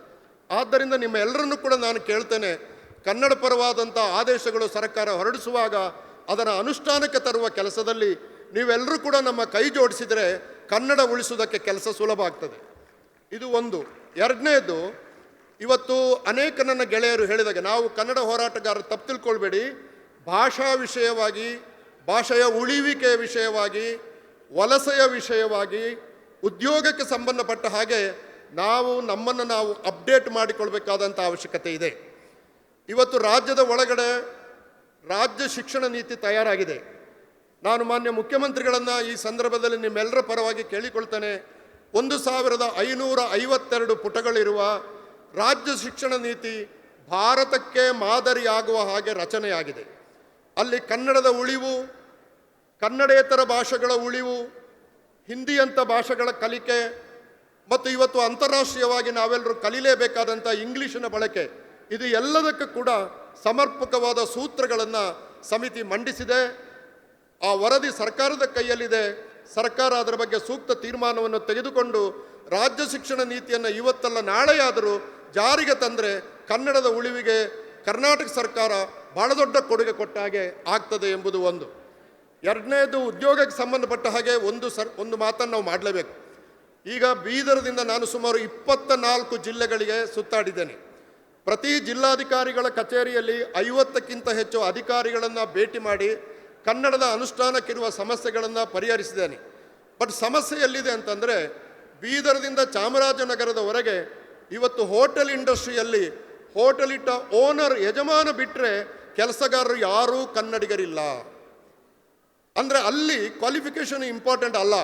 ಆದ್ದರಿಂದ ನಿಮ್ಮ ಎಲ್ಲರನ್ನೂ ಕೂಡ ನಾನು ಕೇಳ್ತೇನೆ ಕನ್ನಡ ಪರವಾದಂಥ ಆದೇಶಗಳು ಸರ್ಕಾರ ಹೊರಡಿಸುವಾಗ ಅದರ ಅನುಷ್ಠಾನಕ್ಕೆ ತರುವ ಕೆಲಸದಲ್ಲಿ ನೀವೆಲ್ಲರೂ ಕೂಡ ನಮ್ಮ ಕೈ ಜೋಡಿಸಿದರೆ ಕನ್ನಡ ಉಳಿಸುವುದಕ್ಕೆ ಕೆಲಸ ಸುಲಭ ಆಗ್ತದೆ. ಇದು ಒಂದು. ಎರಡನೇದು, ಇವತ್ತು ಅನೇಕ ನನ್ನ ಗೆಳೆಯರು ಹೇಳಿದಾಗ, ನಾವು ಕನ್ನಡ ಹೋರಾಟಗಾರರು ತಪ್ಪು ತಿಳ್ಕೊಳ್ಬೇಡಿ. ಭಾಷಾ ವಿಷಯವಾಗಿ, ಭಾಷೆಯ ಉಳಿವಿಕೆಯ ವಿಷಯವಾಗಿ, ವಲಸೆಯ ವಿಷಯವಾಗಿ, ಉದ್ಯೋಗಕ್ಕೆ ಸಂಬಂಧಪಟ್ಟ ಹಾಗೆ ನಾವು ನಮ್ಮನ್ನು ನಾವು ಅಪ್ಡೇಟ್ ಮಾಡಿಕೊಳ್ಬೇಕಾದಂಥ ಅವಶ್ಯಕತೆ ಇದೆ. ಇವತ್ತು ರಾಜ್ಯದ ಒಳಗಡೆ ರಾಜ್ಯ ಶಿಕ್ಷಣ ನೀತಿ ತಯಾರಾಗಿದೆ. ನಾನು ಮಾನ್ಯ ಮುಖ್ಯಮಂತ್ರಿಗಳನ್ನು ಈ ಸಂದರ್ಭದಲ್ಲಿ ನಿಮ್ಮೆಲ್ಲರ ಪರವಾಗಿ ಕೇಳಿಕೊಳ್ತೇನೆ. ಒಂದು ಸಾವಿರದ ಐನೂರ ಐವತ್ತೆರಡು ಪುಟಗಳಿರುವ ರಾಜ್ಯ ಶಿಕ್ಷಣ ನೀತಿ ಭಾರತಕ್ಕೆ ಮಾದರಿಯಾಗುವ ಹಾಗೆ ರಚನೆಯಾಗಿದೆ. ಅಲ್ಲಿ ಕನ್ನಡದ ಉಳಿವು, ಕನ್ನಡೇತರ ಭಾಷೆಗಳ ಉಳಿವು ಹಿಂದಿಯಂಥ ಭಾಷೆಗಳ ಕಲಿಕೆ, ಮತ್ತು ಇವತ್ತು ಅಂತಾರಾಷ್ಟ್ರೀಯವಾಗಿ ನಾವೆಲ್ಲರೂ ಕಲಿಲೇಬೇಕಾದಂಥ ಇಂಗ್ಲೀಷಿನ ಬಳಕೆ ಇದು ಎಲ್ಲದಕ್ಕೂ ಕೂಡ ಸಮರ್ಪಕವಾದ ಸೂತ್ರಗಳನ್ನು ಸಮಿತಿ ಮಂಡಿಸಿದೆ. ಆ ವರದಿ ಸರ್ಕಾರದ ಕೈಯಲ್ಲಿದೆ. ಸರ್ಕಾರ ಅದರ ಬಗ್ಗೆ ಸೂಕ್ತ ತೀರ್ಮಾನವನ್ನು ತೆಗೆದುಕೊಂಡು ರಾಜ್ಯ ಶಿಕ್ಷಣ ನೀತಿಯನ್ನು ಇವತ್ತಲ್ಲ ನಾಳೆಯಾದರೂ ಜಾರಿಗೆ ತಂದರೆ ಕನ್ನಡದ ಉಳಿವಿಗೆ ಕರ್ನಾಟಕ ಸರ್ಕಾರ ಬಹಳ ದೊಡ್ಡ ಕೊಡುಗೆ ಕೊಟ್ಟ ಹಾಗೆ ಆಗ್ತದೆ ಎಂಬುದು ಒಂದು. ಎರಡನೇದು ಉದ್ಯೋಗಕ್ಕೆ ಸಂಬಂಧಪಟ್ಟ ಹಾಗೆ ಒಂದು ಸರ್, ಒಂದು ಮಾತನ್ನು ನಾವು ಮಾಡಲೇಬೇಕು. ಈಗ ಬೀದರದಿಂದ ನಾನು ಸುಮಾರು ಇಪ್ಪತ್ತ ನಾಲ್ಕು ಜಿಲ್ಲೆಗಳಿಗೆ ಸುತ್ತಾಡಿದ್ದೇನೆ. ಪ್ರತಿ ಜಿಲ್ಲಾಧಿಕಾರಿಗಳ ಕಚೇರಿಯಲ್ಲಿ ಐವತ್ತಕ್ಕಿಂತ ಹೆಚ್ಚು ಅಧಿಕಾರಿಗಳನ್ನು ಭೇಟಿ ಮಾಡಿ ಕನ್ನಡದ ಅನುಷ್ಠಾನಕ್ಕಿರುವ ಸಮಸ್ಯೆಗಳನ್ನು ಪರಿಹರಿಸಿದ್ದೇನೆ. ಬಟ್ ಸಮಸ್ಯೆ ಎಲ್ಲಿದೆ ಅಂತಂದರೆ ಬೀದರದಿಂದ ಚಾಮರಾಜನಗರದವರೆಗೆ ಇವತ್ತು ಹೋಟೆಲ್ ಇಂಡಸ್ಟ್ರಿಯಲ್ಲಿ ಹೋಟೆಲ್ ಇಟ್ಟ ಓನರ್ ಯಜಮಾನ ಬಿಟ್ಟರೆ ಕೆಲಸಗಾರರು ಯಾರೂ ಕನ್ನಡಿಗರಿಲ್ಲ. ಅಂದರೆ ಅಲ್ಲಿ ಕ್ವಾಲಿಫಿಕೇಷನ್ ಇಂಪಾರ್ಟೆಂಟ್ ಅಲ್ಲ.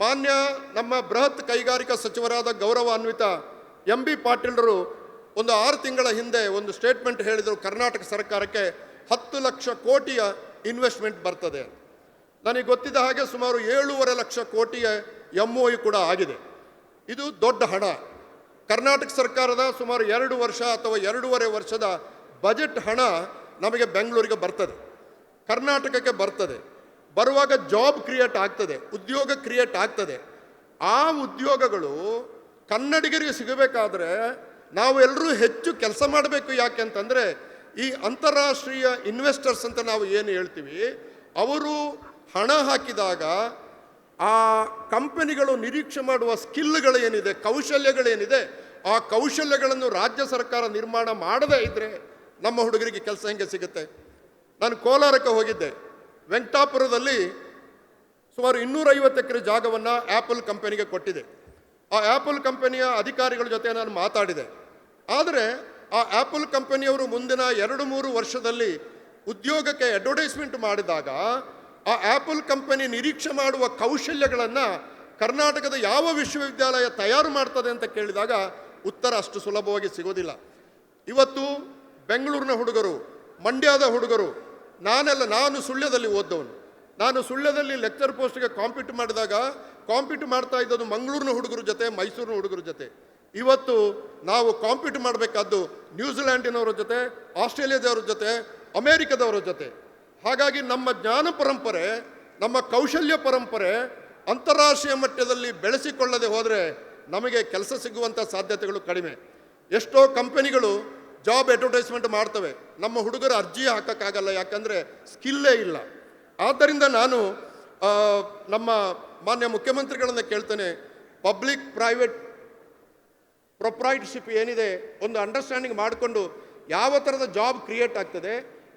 ಮಾನ್ಯ ನಮ್ಮ ಬೃಹತ್ ಕೈಗಾರಿಕಾ ಸಚಿವರಾದ ಗೌರವಾನ್ವಿತ ಎಂ ಬಿ ಪಾಟೀಲ್ರು ಒಂದು ಆರು ತಿಂಗಳ ಹಿಂದೆ ಒಂದು ಸ್ಟೇಟ್ಮೆಂಟ್ ಹೇಳಿದರು, ಕರ್ನಾಟಕ ಸರ್ಕಾರಕ್ಕೆ ಹತ್ತು ಲಕ್ಷ ಕೋಟಿಯ ಇನ್ವೆಸ್ಟ್ಮೆಂಟ್ ಬರ್ತದೆ. ನನಗೆ ಗೊತ್ತಿದ್ದ ಹಾಗೆ ಸುಮಾರು ಏಳೂವರೆ ಲಕ್ಷ ಕೋಟಿಯ ಎಂ ಒ ಕೂಡ ಆಗಿದೆ. ಇದು ದೊಡ್ಡ ಹಣ. ಕರ್ನಾಟಕ ಸರ್ಕಾರದ ಸುಮಾರು ಎರಡು ವರ್ಷ ಅಥವಾ ಎರಡೂವರೆ ವರ್ಷದ ಬಜೆಟ್ ಹಣ ನಮಗೆ ಬೆಂಗಳೂರಿಗೆ ಬರ್ತದೆ. ಕರ್ನಾಟಕಕ್ಕೆ ಬರ್ತದೆ. ಬರುವಾಗ ಜಾಬ್ ಕ್ರಿಯೇಟ್ ಆಗ್ತದೆ, ಉದ್ಯೋಗ ಕ್ರಿಯೇಟ್ ಆಗ್ತದೆ. ಆ ಉದ್ಯೋಗಗಳು ಕನ್ನಡಿಗರಿಗೆ ಸಿಗಬೇಕಾದ್ರೆ ನಾವು ಎಲ್ಲರೂ ಹೆಚ್ಚು ಕೆಲಸ ಮಾಡಬೇಕು ಯಾಕೆ ಅಂತಂದರೆ, ಈ ಅಂತಾರಾಷ್ಟ್ರೀಯ ಇನ್ವೆಸ್ಟರ್ಸ್ ಅಂತ ನಾವು ಏನು ಹೇಳ್ತೀವಿ, ಅವರು ಹಣ ಹಾಕಿದಾಗ ಆ ಕಂಪನಿಗಳು ನಿರೀಕ್ಷೆ ಮಾಡುವ ಸ್ಕಿಲ್ಗಳು ಏನಿದೆ ಕೌಶಲ್ಯಗಳೇನಿದೆ, ಆ ಕೌಶಲ್ಯಗಳನ್ನು ರಾಜ್ಯ ಸರ್ಕಾರ ನಿರ್ಮಾಣ ಮಾಡದೇ ಇದ್ದರೆ ನಮ್ಮ ಹುಡುಗರಿಗೆ ಕೆಲಸ ಹೆಂಗೆ ಸಿಗುತ್ತೆ? ನಾನು ಕೋಲಾರಕ್ಕೆ ಹೋಗಿದ್ದೆ. ವೆಂಕಟಾಪುರದಲ್ಲಿ ಸುಮಾರು ಇನ್ನೂರೈವತ್ತು ಎಕರೆ ಜಾಗವನ್ನು ಆ್ಯಪಲ್ ಕಂಪನಿಗೆ ಕೊಟ್ಟಿದೆ. ಆ ಆ್ಯಪಲ್ ಕಂಪನಿಯ ಅಧಿಕಾರಿಗಳ ಜೊತೆ ನಾನು ಮಾತಾಡಿದೆ. ಆದರೆ ಆ ಆ್ಯಪಲ್ ಕಂಪನಿಯವರು ಮುಂದಿನ ಎರಡು ಮೂರು ವರ್ಷದಲ್ಲಿ ಉದ್ಯೋಗಕ್ಕೆ ಅಡ್ವರ್ಟೈಸ್ಮೆಂಟ್ ಮಾಡಿದಾಗ ಆ ಆ್ಯಪಲ್ ಕಂಪನಿ ನಿರೀಕ್ಷೆ ಮಾಡುವ ಕೌಶಲ್ಯಗಳನ್ನು ಕರ್ನಾಟಕದ ಯಾವ ವಿಶ್ವವಿದ್ಯಾಲಯ ತಯಾರು ಮಾಡ್ತದೆ ಅಂತ ಕೇಳಿದಾಗ ಉತ್ತರ ಅಷ್ಟು ಸುಲಭವಾಗಿ ಸಿಗೋದಿಲ್ಲ. ಇವತ್ತು ಬೆಂಗಳೂರಿನ ಹುಡುಗರು, ಮಂಡ್ಯದ ಹುಡುಗರು, ನಾನೆಲ್ಲ, ನಾನು ಸುಳ್ಯದಲ್ಲಿ ಓದ್ದವನು. ನಾನು ಸುಳ್ಯದಲ್ಲಿ ಲೆಕ್ಚರ್ ಪೋಸ್ಟ್ಗೆ ಕಾಂಪೀಟ್ ಮಾಡಿದಾಗ ಕಾಂಪೀಟ್ ಮಾಡ್ತಾ ಇದ್ದದ್ದು ಮಂಗಳೂರಿನ ಹುಡುಗರ ಜೊತೆ, ಮೈಸೂರಿನ ಹುಡುಗರ ಜೊತೆ. ಇವತ್ತು ನಾವು ಕಾಂಪೀಟ್ ಮಾಡಬೇಕಾದ್ದು ನ್ಯೂಜಿಲ್ಯಾಂಡಿನವರ ಜೊತೆ, ಆಸ್ಟ್ರೇಲಿಯಾದವರ ಜೊತೆ, ಅಮೇರಿಕದವರ ಜೊತೆ. ಹಾಗಾಗಿ ನಮ್ಮ ಜ್ಞಾನ ಪರಂಪರೆ, ನಮ್ಮ ಕೌಶಲ್ಯ ಪರಂಪರೆ ಅಂತಾರಾಷ್ಟ್ರೀಯ ಮಟ್ಟದಲ್ಲಿ ಬೆಳೆಸಿಕೊಳ್ಳದೆ ಹೋದರೆ ನಮಗೆ ಕೆಲಸ ಸಿಗುವಂಥ ಸಾಧ್ಯತೆಗಳು ಕಡಿಮೆ. ಎಷ್ಟೋ ಕಂಪನಿಗಳು ಜಾಬ್ ಅಡ್ವರ್ಟೈಸ್ಮೆಂಟ್ ಮಾಡ್ತವೆ. ನಮ್ಮ ಹುಡುಗರು ಅರ್ಜಿ ಹಾಕೋಕ್ಕಾಗಲ್ಲ, ಯಾಕಂದರೆ ಸ್ಕಿಲ್ಲೇ ಇಲ್ಲ. ಆದ್ದರಿಂದ ನಾನು ನಮ್ಮ ಮಾನ್ಯ ಮುಖ್ಯಮಂತ್ರಿಗಳನ್ನು ಕೇಳ್ತೇನೆ. ಪಬ್ಲಿಕ್ ಪ್ರೈವೇಟ್ ಪ್ರೊಪ್ರೈಟರ್ಶಿಪ್ ಏನಿದೆ ಒಂದು ಅಂಡರ್ಸ್ಟ್ಯಾಂಡಿಂಗ್ ಮಾಡಿಕೊಂಡು ಯಾವ ಥರದ ಜಾಬ್ ಕ್ರಿಯೇಟ್ ಆಗ್ತದೆ,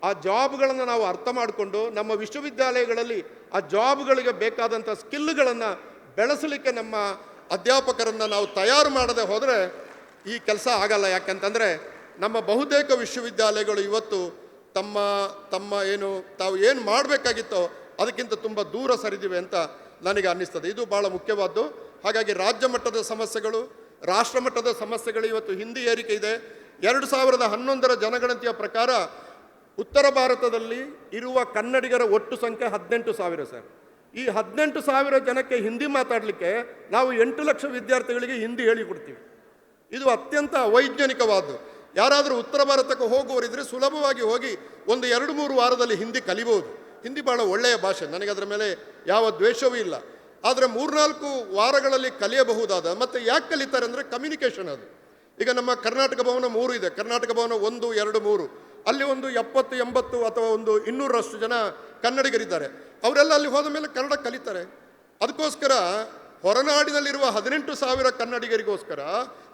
ಆ ಜಾಬ್ಗಳನ್ನು ನಾವು ಅರ್ಥ ಮಾಡಿಕೊಂಡು ನಮ್ಮ ವಿಶ್ವವಿದ್ಯಾಲಯಗಳಲ್ಲಿ ಆ ಜಾಬ್ಗಳಿಗೆ ಬೇಕಾದಂಥ ಸ್ಕಿಲ್ಗಳನ್ನು ಬೆಳೆಸಲಿಕ್ಕೆ ನಮ್ಮ ಅಧ್ಯಾಪಕರನ್ನು ನಾವು ತಯಾರು ಮಾಡದೆ ಹೋದರೆ ಈ ಕೆಲಸ ಆಗಲ್ಲ. ಯಾಕಂತಂದರೆ ನಮ್ಮ ಬಹುತೇಕ ವಿಶ್ವವಿದ್ಯಾಲಯಗಳು ಇವತ್ತು ತಮ್ಮ ತಮ್ಮ ಏನು, ತಾವು ಏನು ಮಾಡಬೇಕಾಗಿತ್ತೋ ಅದಕ್ಕಿಂತ ತುಂಬ ದೂರ ಸರಿದಿವೆ ಅಂತ ನನಗೆ ಅನ್ನಿಸ್ತದೆ. ಇದು ಭಾಳ ಮುಖ್ಯವಾದ್ದು. ಹಾಗಾಗಿ ರಾಜ್ಯ ಮಟ್ಟದ ಸಮಸ್ಯೆಗಳು ರಾಷ್ಟ್ರ ಮಟ್ಟದ ಸಮಸ್ಯೆಗಳು ಇವತ್ತು ಹಿಂದಿ ಏರಿಕೆ ಇದೆ. ಎರಡು ಸಾವಿರದ ಹನ್ನೊಂದರ ಜನಗಣತಿಯ ಪ್ರಕಾರ ಉತ್ತರ ಭಾರತದಲ್ಲಿ ಇರುವ ಕನ್ನಡಿಗರ ಒಟ್ಟು ಸಂಖ್ಯೆ ಹದಿನೆಂಟು ಸಾವಿರ ಸರ್. ಈ ಹದಿನೆಂಟು ಸಾವಿರ ಜನಕ್ಕೆ ಹಿಂದಿ ಮಾತಾಡಲಿಕ್ಕೆ ನಾವು ಎಂಟು ಲಕ್ಷ ವಿದ್ಯಾರ್ಥಿಗಳಿಗೆ ಹಿಂದಿ ಹೇಳಿಕೊಡ್ತೀವಿ. ಇದು ಅತ್ಯಂತ ಅವೈಜ್ಞಾನಿಕವಾದ್ದು ಯಾರಾದರೂ ಉತ್ತರ ಭಾರತಕ್ಕೆ ಹೋಗುವವರಿದ್ರೆ ಸುಲಭವಾಗಿ ಹೋಗಿ ಒಂದು ಎರಡು ಮೂರು ವಾರದಲ್ಲಿ ಹಿಂದಿ ಕಲಿಬಹುದು ಹಿಂದಿ ಭಾಳ ಒಳ್ಳೆಯ ಭಾಷೆ. ನನಗೆ ಅದರ ಮೇಲೆ ಯಾವ ದ್ವೇಷವೂ ಇಲ್ಲ. ಆದರೆ ಮೂರ್ನಾಲ್ಕು ವಾರಗಳಲ್ಲಿ ಕಲಿಯಬಹುದಾದ, ಮತ್ತು ಯಾಕೆ ಕಲಿತಾರೆ ಅಂದರೆ ಕಮ್ಯುನಿಕೇಷನ್ ಅದು. ಈಗ ನಮ್ಮ ಕರ್ನಾಟಕ ಭವನ ಮೂರು ಇದೆ, ಕರ್ನಾಟಕ ಭವನ ಒಂದು, ಎರಡು, ಮೂರು. ಅಲ್ಲಿ ಒಂದು ಎಪ್ಪತ್ತು, ಎಂಬತ್ತು ಅಥವಾ ಒಂದು ಇನ್ನೂರಷ್ಟು ಜನ ಕನ್ನಡಿಗರಿದ್ದಾರೆ. ಅವರೆಲ್ಲ ಅಲ್ಲಿ ಹೋದ ಮೇಲೆ ಕನ್ನಡ ಕಲಿತಾರೆ. ಅದಕ್ಕೋಸ್ಕರ ಹೊರನಾಡಿನಲ್ಲಿರುವ ಹದಿನೆಂಟು ಸಾವಿರ ಕನ್ನಡಿಗರಿಗೋಸ್ಕರ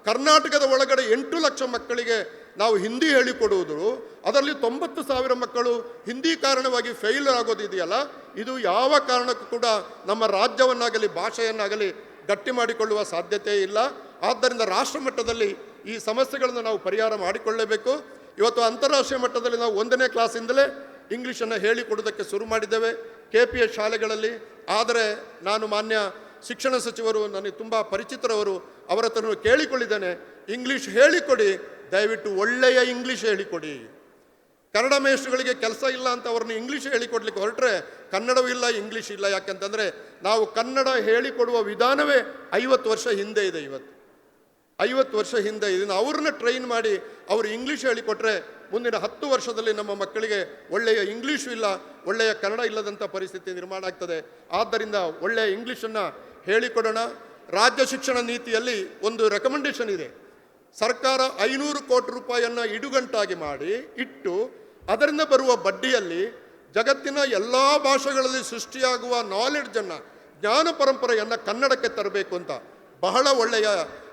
ಕರ್ನಾಟಕದ ಒಳಗಡೆ ಎಂಟು ಲಕ್ಷ ಮಕ್ಕಳಿಗೆ ನಾವು ಹಿಂದಿ ಹೇಳಿಕೊಡುವುದು, ಅದರಲ್ಲಿ ತೊಂಬತ್ತು ಸಾವಿರ ಮಕ್ಕಳು ಹಿಂದಿ ಕಾರಣವಾಗಿ ಫೇಲ್ ಆಗೋದಿದೆಯಲ್ಲ, ಇದು ಯಾವ ಕಾರಣಕ್ಕೂ ಕೂಡ ನಮ್ಮ ರಾಜ್ಯವನ್ನಾಗಲಿ, ಭಾಷೆಯನ್ನಾಗಲಿ ಗಟ್ಟಿ ಮಾಡಿಕೊಳ್ಳುವ ಸಾಧ್ಯತೆ ಇಲ್ಲ. ಆದ್ದರಿಂದ ರಾಷ್ಟ್ರ ಮಟ್ಟದಲ್ಲಿ ಈ ಸಮಸ್ಯೆಗಳನ್ನು ನಾವು ಪರಿಹಾರ ಮಾಡಿಕೊಳ್ಳಬೇಕು. ಇವತ್ತು ಅಂತಾರಾಷ್ಟ್ರೀಯ ಮಟ್ಟದಲ್ಲಿ ನಾವು ಒಂದನೇ ಕ್ಲಾಸಿಂದಲೇ ಇಂಗ್ಲೀಷನ್ನು ಹೇಳಿಕೊಡೋದಕ್ಕೆ ಶುರು ಮಾಡಿದ್ದೇವೆ. ಕೆ ಪಿ ಎಸ್ ಶಾಲೆಗಳಲ್ಲಿ, ಆದರೆ ನಾನು ಮಾನ್ಯ ಶಿಕ್ಷಣ ಸಚಿವರು, ನನಗೆ ತುಂಬ ಪರಿಚಿತರವರು, ಅವರ ಹತ್ರ ಕೇಳಿಕೊಳ್ಳಿದ್ದೇನೆ. ಇಂಗ್ಲೀಷ್ ಹೇಳಿಕೊಡಿ ದಯವಿಟ್ಟು ಒಳ್ಳೆಯ ಇಂಗ್ಲೀಷ್ ಹೇಳಿಕೊಡಿ. ಕನ್ನಡ ಮೇಷ್ಟ್ರುಗಳಿಗೆ ಕೆಲಸ ಇಲ್ಲ ಅಂತ ಅವ್ರನ್ನ ಇಂಗ್ಲೀಷ್ ಹೇಳಿಕೊಡ್ಲಿಕ್ಕೆ ಹೊರಟ್ರೆ ಕನ್ನಡವೂ ಇಲ್ಲ ಇಂಗ್ಲೀಷ್ ಇಲ್ಲ. ಯಾಕೆಂತಂದರೆ ನಾವು ಕನ್ನಡ ಹೇಳಿಕೊಡುವ ವಿಧಾನವೇ ಐವತ್ತು ವರ್ಷ ಹಿಂದೆ ಇದೆ ಇವತ್ತು. ಐವತ್ತು ವರ್ಷ ಹಿಂದೆ ಇದನ್ನು ಅವ್ರನ್ನ ಟ್ರೈನ್ ಮಾಡಿ ಅವರು ಇಂಗ್ಲೀಷ್ ಹೇಳಿಕೊಟ್ರೆ ಮುಂದಿನ ಹತ್ತು ವರ್ಷದಲ್ಲಿ ನಮ್ಮ ಮಕ್ಕಳಿಗೆ ಒಳ್ಳೆಯ ಇಂಗ್ಲೀಷು ಇಲ್ಲ, ಒಳ್ಳೆಯ ಕನ್ನಡ ಇಲ್ಲದಂಥ ಪರಿಸ್ಥಿತಿ ನಿರ್ಮಾಣ ಆಗ್ತದೆ. ಆದ್ದರಿಂದ ಒಳ್ಳೆಯ ಇಂಗ್ಲೀಷನ್ನು ಹೇಳಿಕೊಡೋಣ. ರಾಜ್ಯ ಶಿಕ್ಷಣ ನೀತಿಯಲ್ಲಿ ಒಂದು ರೆಕಮೆಂಡೇಷನ್ ಇದೆ. ಸರ್ಕಾರ ಐನೂರು ಕೋಟಿ ರೂಪಾಯಿಯನ್ನು ಇಡುಗಂಟಾಗಿ ಮಾಡಿ ಇಟ್ಟು ಅದರಿಂದ ಬರುವ ಬಡ್ಡಿಯಲ್ಲಿ ಜಗತ್ತಿನ ಎಲ್ಲ ಭಾಷೆಗಳಲ್ಲಿ ಸೃಷ್ಟಿಯಾಗುವ ನಾಲೆಡ್ಜನ್ನು ಜ್ಞಾನ ಪರಂಪರೆಯನ್ನು ಕನ್ನಡಕ್ಕೆ ತರಬೇಕು ಅಂತ ಬಹಳ ಒಳ್ಳೆಯ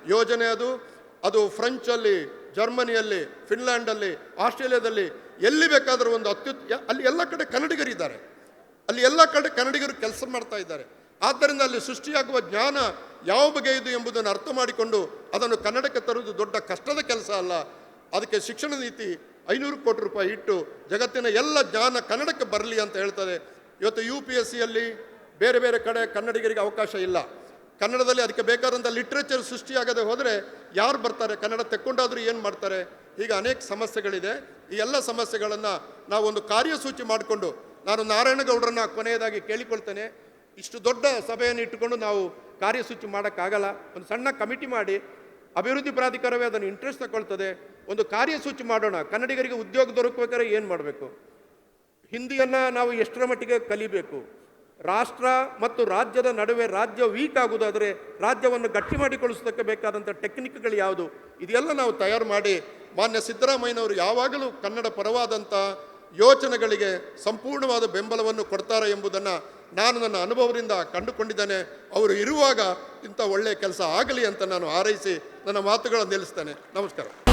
ಯೋಜನೆ ಅದು. ಅದು ಫ್ರೆಂಚಲ್ಲಿ, ಜರ್ಮನಿಯಲ್ಲಿ, ಫಿನ್ಲ್ಯಾಂಡಲ್ಲಿ, ಆಸ್ಟ್ರೇಲಿಯಾದಲ್ಲಿ ಎಲ್ಲಿ ಬೇಕಾದರೂ ಒಂದು ಅತ್ಯುತ್, ಅಲ್ಲಿ ಎಲ್ಲ ಕಡೆ ಕನ್ನಡಿಗರಿದ್ದಾರೆ. ಅಲ್ಲಿ ಎಲ್ಲ ಕಡೆ ಕನ್ನಡಿಗರು ಕೆಲಸ ಮಾಡ್ತಾ ಇದ್ದಾರೆ. ಆದ್ದರಿಂದ ಅಲ್ಲಿ ಸೃಷ್ಟಿಯಾಗುವ ಜ್ಞಾನ ಯಾವ ಬಗೆಯದು ಎಂಬುದನ್ನು ಅರ್ಥ ಮಾಡಿಕೊಂಡು ಅದನ್ನು ಕನ್ನಡಕ್ಕೆ ತರುವುದು ದೊಡ್ಡ ಕಷ್ಟದ ಕೆಲಸ ಅಲ್ಲ. ಅದಕ್ಕೆ ಶಿಕ್ಷಣ ನೀತಿ ಐನೂರು ಕೋಟಿ ರೂಪಾಯಿ ಇಟ್ಟು ಜಗತ್ತಿನ ಎಲ್ಲ ಜ್ಞಾನ ಕನ್ನಡಕ್ಕೆ ಬರಲಿ ಅಂತ ಹೇಳ್ತದೆ. ಇವತ್ತು ಯು ಪಿ ಎಸ್ ಸಿಯಲ್ಲಿ ಬೇರೆ ಬೇರೆ ಕಡೆ ಕನ್ನಡಿಗರಿಗೆ ಅವಕಾಶ ಇಲ್ಲ. ಕನ್ನಡದಲ್ಲಿ ಅದಕ್ಕೆ ಬೇಕಾದಂಥ ಲಿಟ್ರೇಚರ್ ಸೃಷ್ಟಿಯಾಗದೆ ಹೋದರೆ ಯಾರು ಬರ್ತಾರೆ? ಕನ್ನಡ ತೆಕ್ಕೊಂಡಾದರೂ ಏನು ಮಾಡ್ತಾರೆ? ಈಗ ಅನೇಕ ಸಮಸ್ಯೆಗಳಿದೆ. ಈ ಎಲ್ಲ ಸಮಸ್ಯೆಗಳನ್ನು ನಾವು ಒಂದು ಕಾರ್ಯಸೂಚಿ ಮಾಡಿಕೊಂಡು ನಾನು ನಾರಾಯಣಗೌಡರನ್ನ ಕೊನೆಯದಾಗಿ ಕೇಳಿಕೊಳ್ತೇನೆ. ಇಷ್ಟು ದೊಡ್ಡ ಸಭೆಯನ್ನು ಇಟ್ಟುಕೊಂಡು ನಾವು ಕಾರ್ಯಸೂಚಿ ಮಾಡೋಕ್ಕಾಗಲ್ಲ. ಒಂದು ಸಣ್ಣ ಕಮಿಟಿ ಮಾಡಿ ಅಭಿವೃದ್ಧಿ ಪ್ರಾಧಿಕಾರವೇ ಅದನ್ನು ಇಂಟ್ರೆಸ್ಟ್ ತಗೊಳ್ತದೆ. ಒಂದು ಕಾರ್ಯಸೂಚಿ ಮಾಡೋಣ. ಕನ್ನಡಿಗರಿಗೆ ಉದ್ಯೋಗ ದೊರಕಬೇಕಾದ್ರೆ ಏನು ಮಾಡಬೇಕು? ಹಿಂದಿಯನ್ನು ನಾವು ಎಷ್ಟರ ಮಟ್ಟಿಗೆ ಕಲಿಬೇಕು? ರಾಷ್ಟ್ರ ಮತ್ತು ರಾಜ್ಯದ ನಡುವೆ ರಾಜ್ಯ ವೀಕ್ ಆಗುವುದಾದರೆ ರಾಜ್ಯವನ್ನು ಗಟ್ಟಿ ಮಾಡಿಕೊಳ್ಳಿಸೋದಕ್ಕೆ ಬೇಕಾದಂಥ ಟೆಕ್ನಿಕ್ಗಳು ಯಾವುದು? ಇದೆಲ್ಲ ನಾವು ತಯಾರು ಮಾಡಿ ಮಾನ್ಯ ಸಿದ್ದರಾಮಯ್ಯನವರು ಯಾವಾಗಲೂ ಕನ್ನಡ ಪರವಾದಂಥ ಯೋಚನೆಗಳಿಗೆ ಸಂಪೂರ್ಣವಾದ ಬೆಂಬಲವನ್ನು ಕೊಡ್ತಾರೆ ಎಂಬುದನ್ನು ನಾನು ನನ್ನ ಅನುಭವದಿಂದ ಕಂಡುಕೊಂಡಿದ್ದೇನೆ. ಅವರು ಇರುವಾಗ ಇಂಥ ಒಳ್ಳೆಯ ಕೆಲಸ ಆಗಲಿ ಅಂತ ನಾನು ಹಾರೈಸಿ ನನ್ನ ಮಾತುಗಳನ್ನು ನಿಲ್ಲಿಸ್ತೇನೆ. ನಮಸ್ಕಾರ.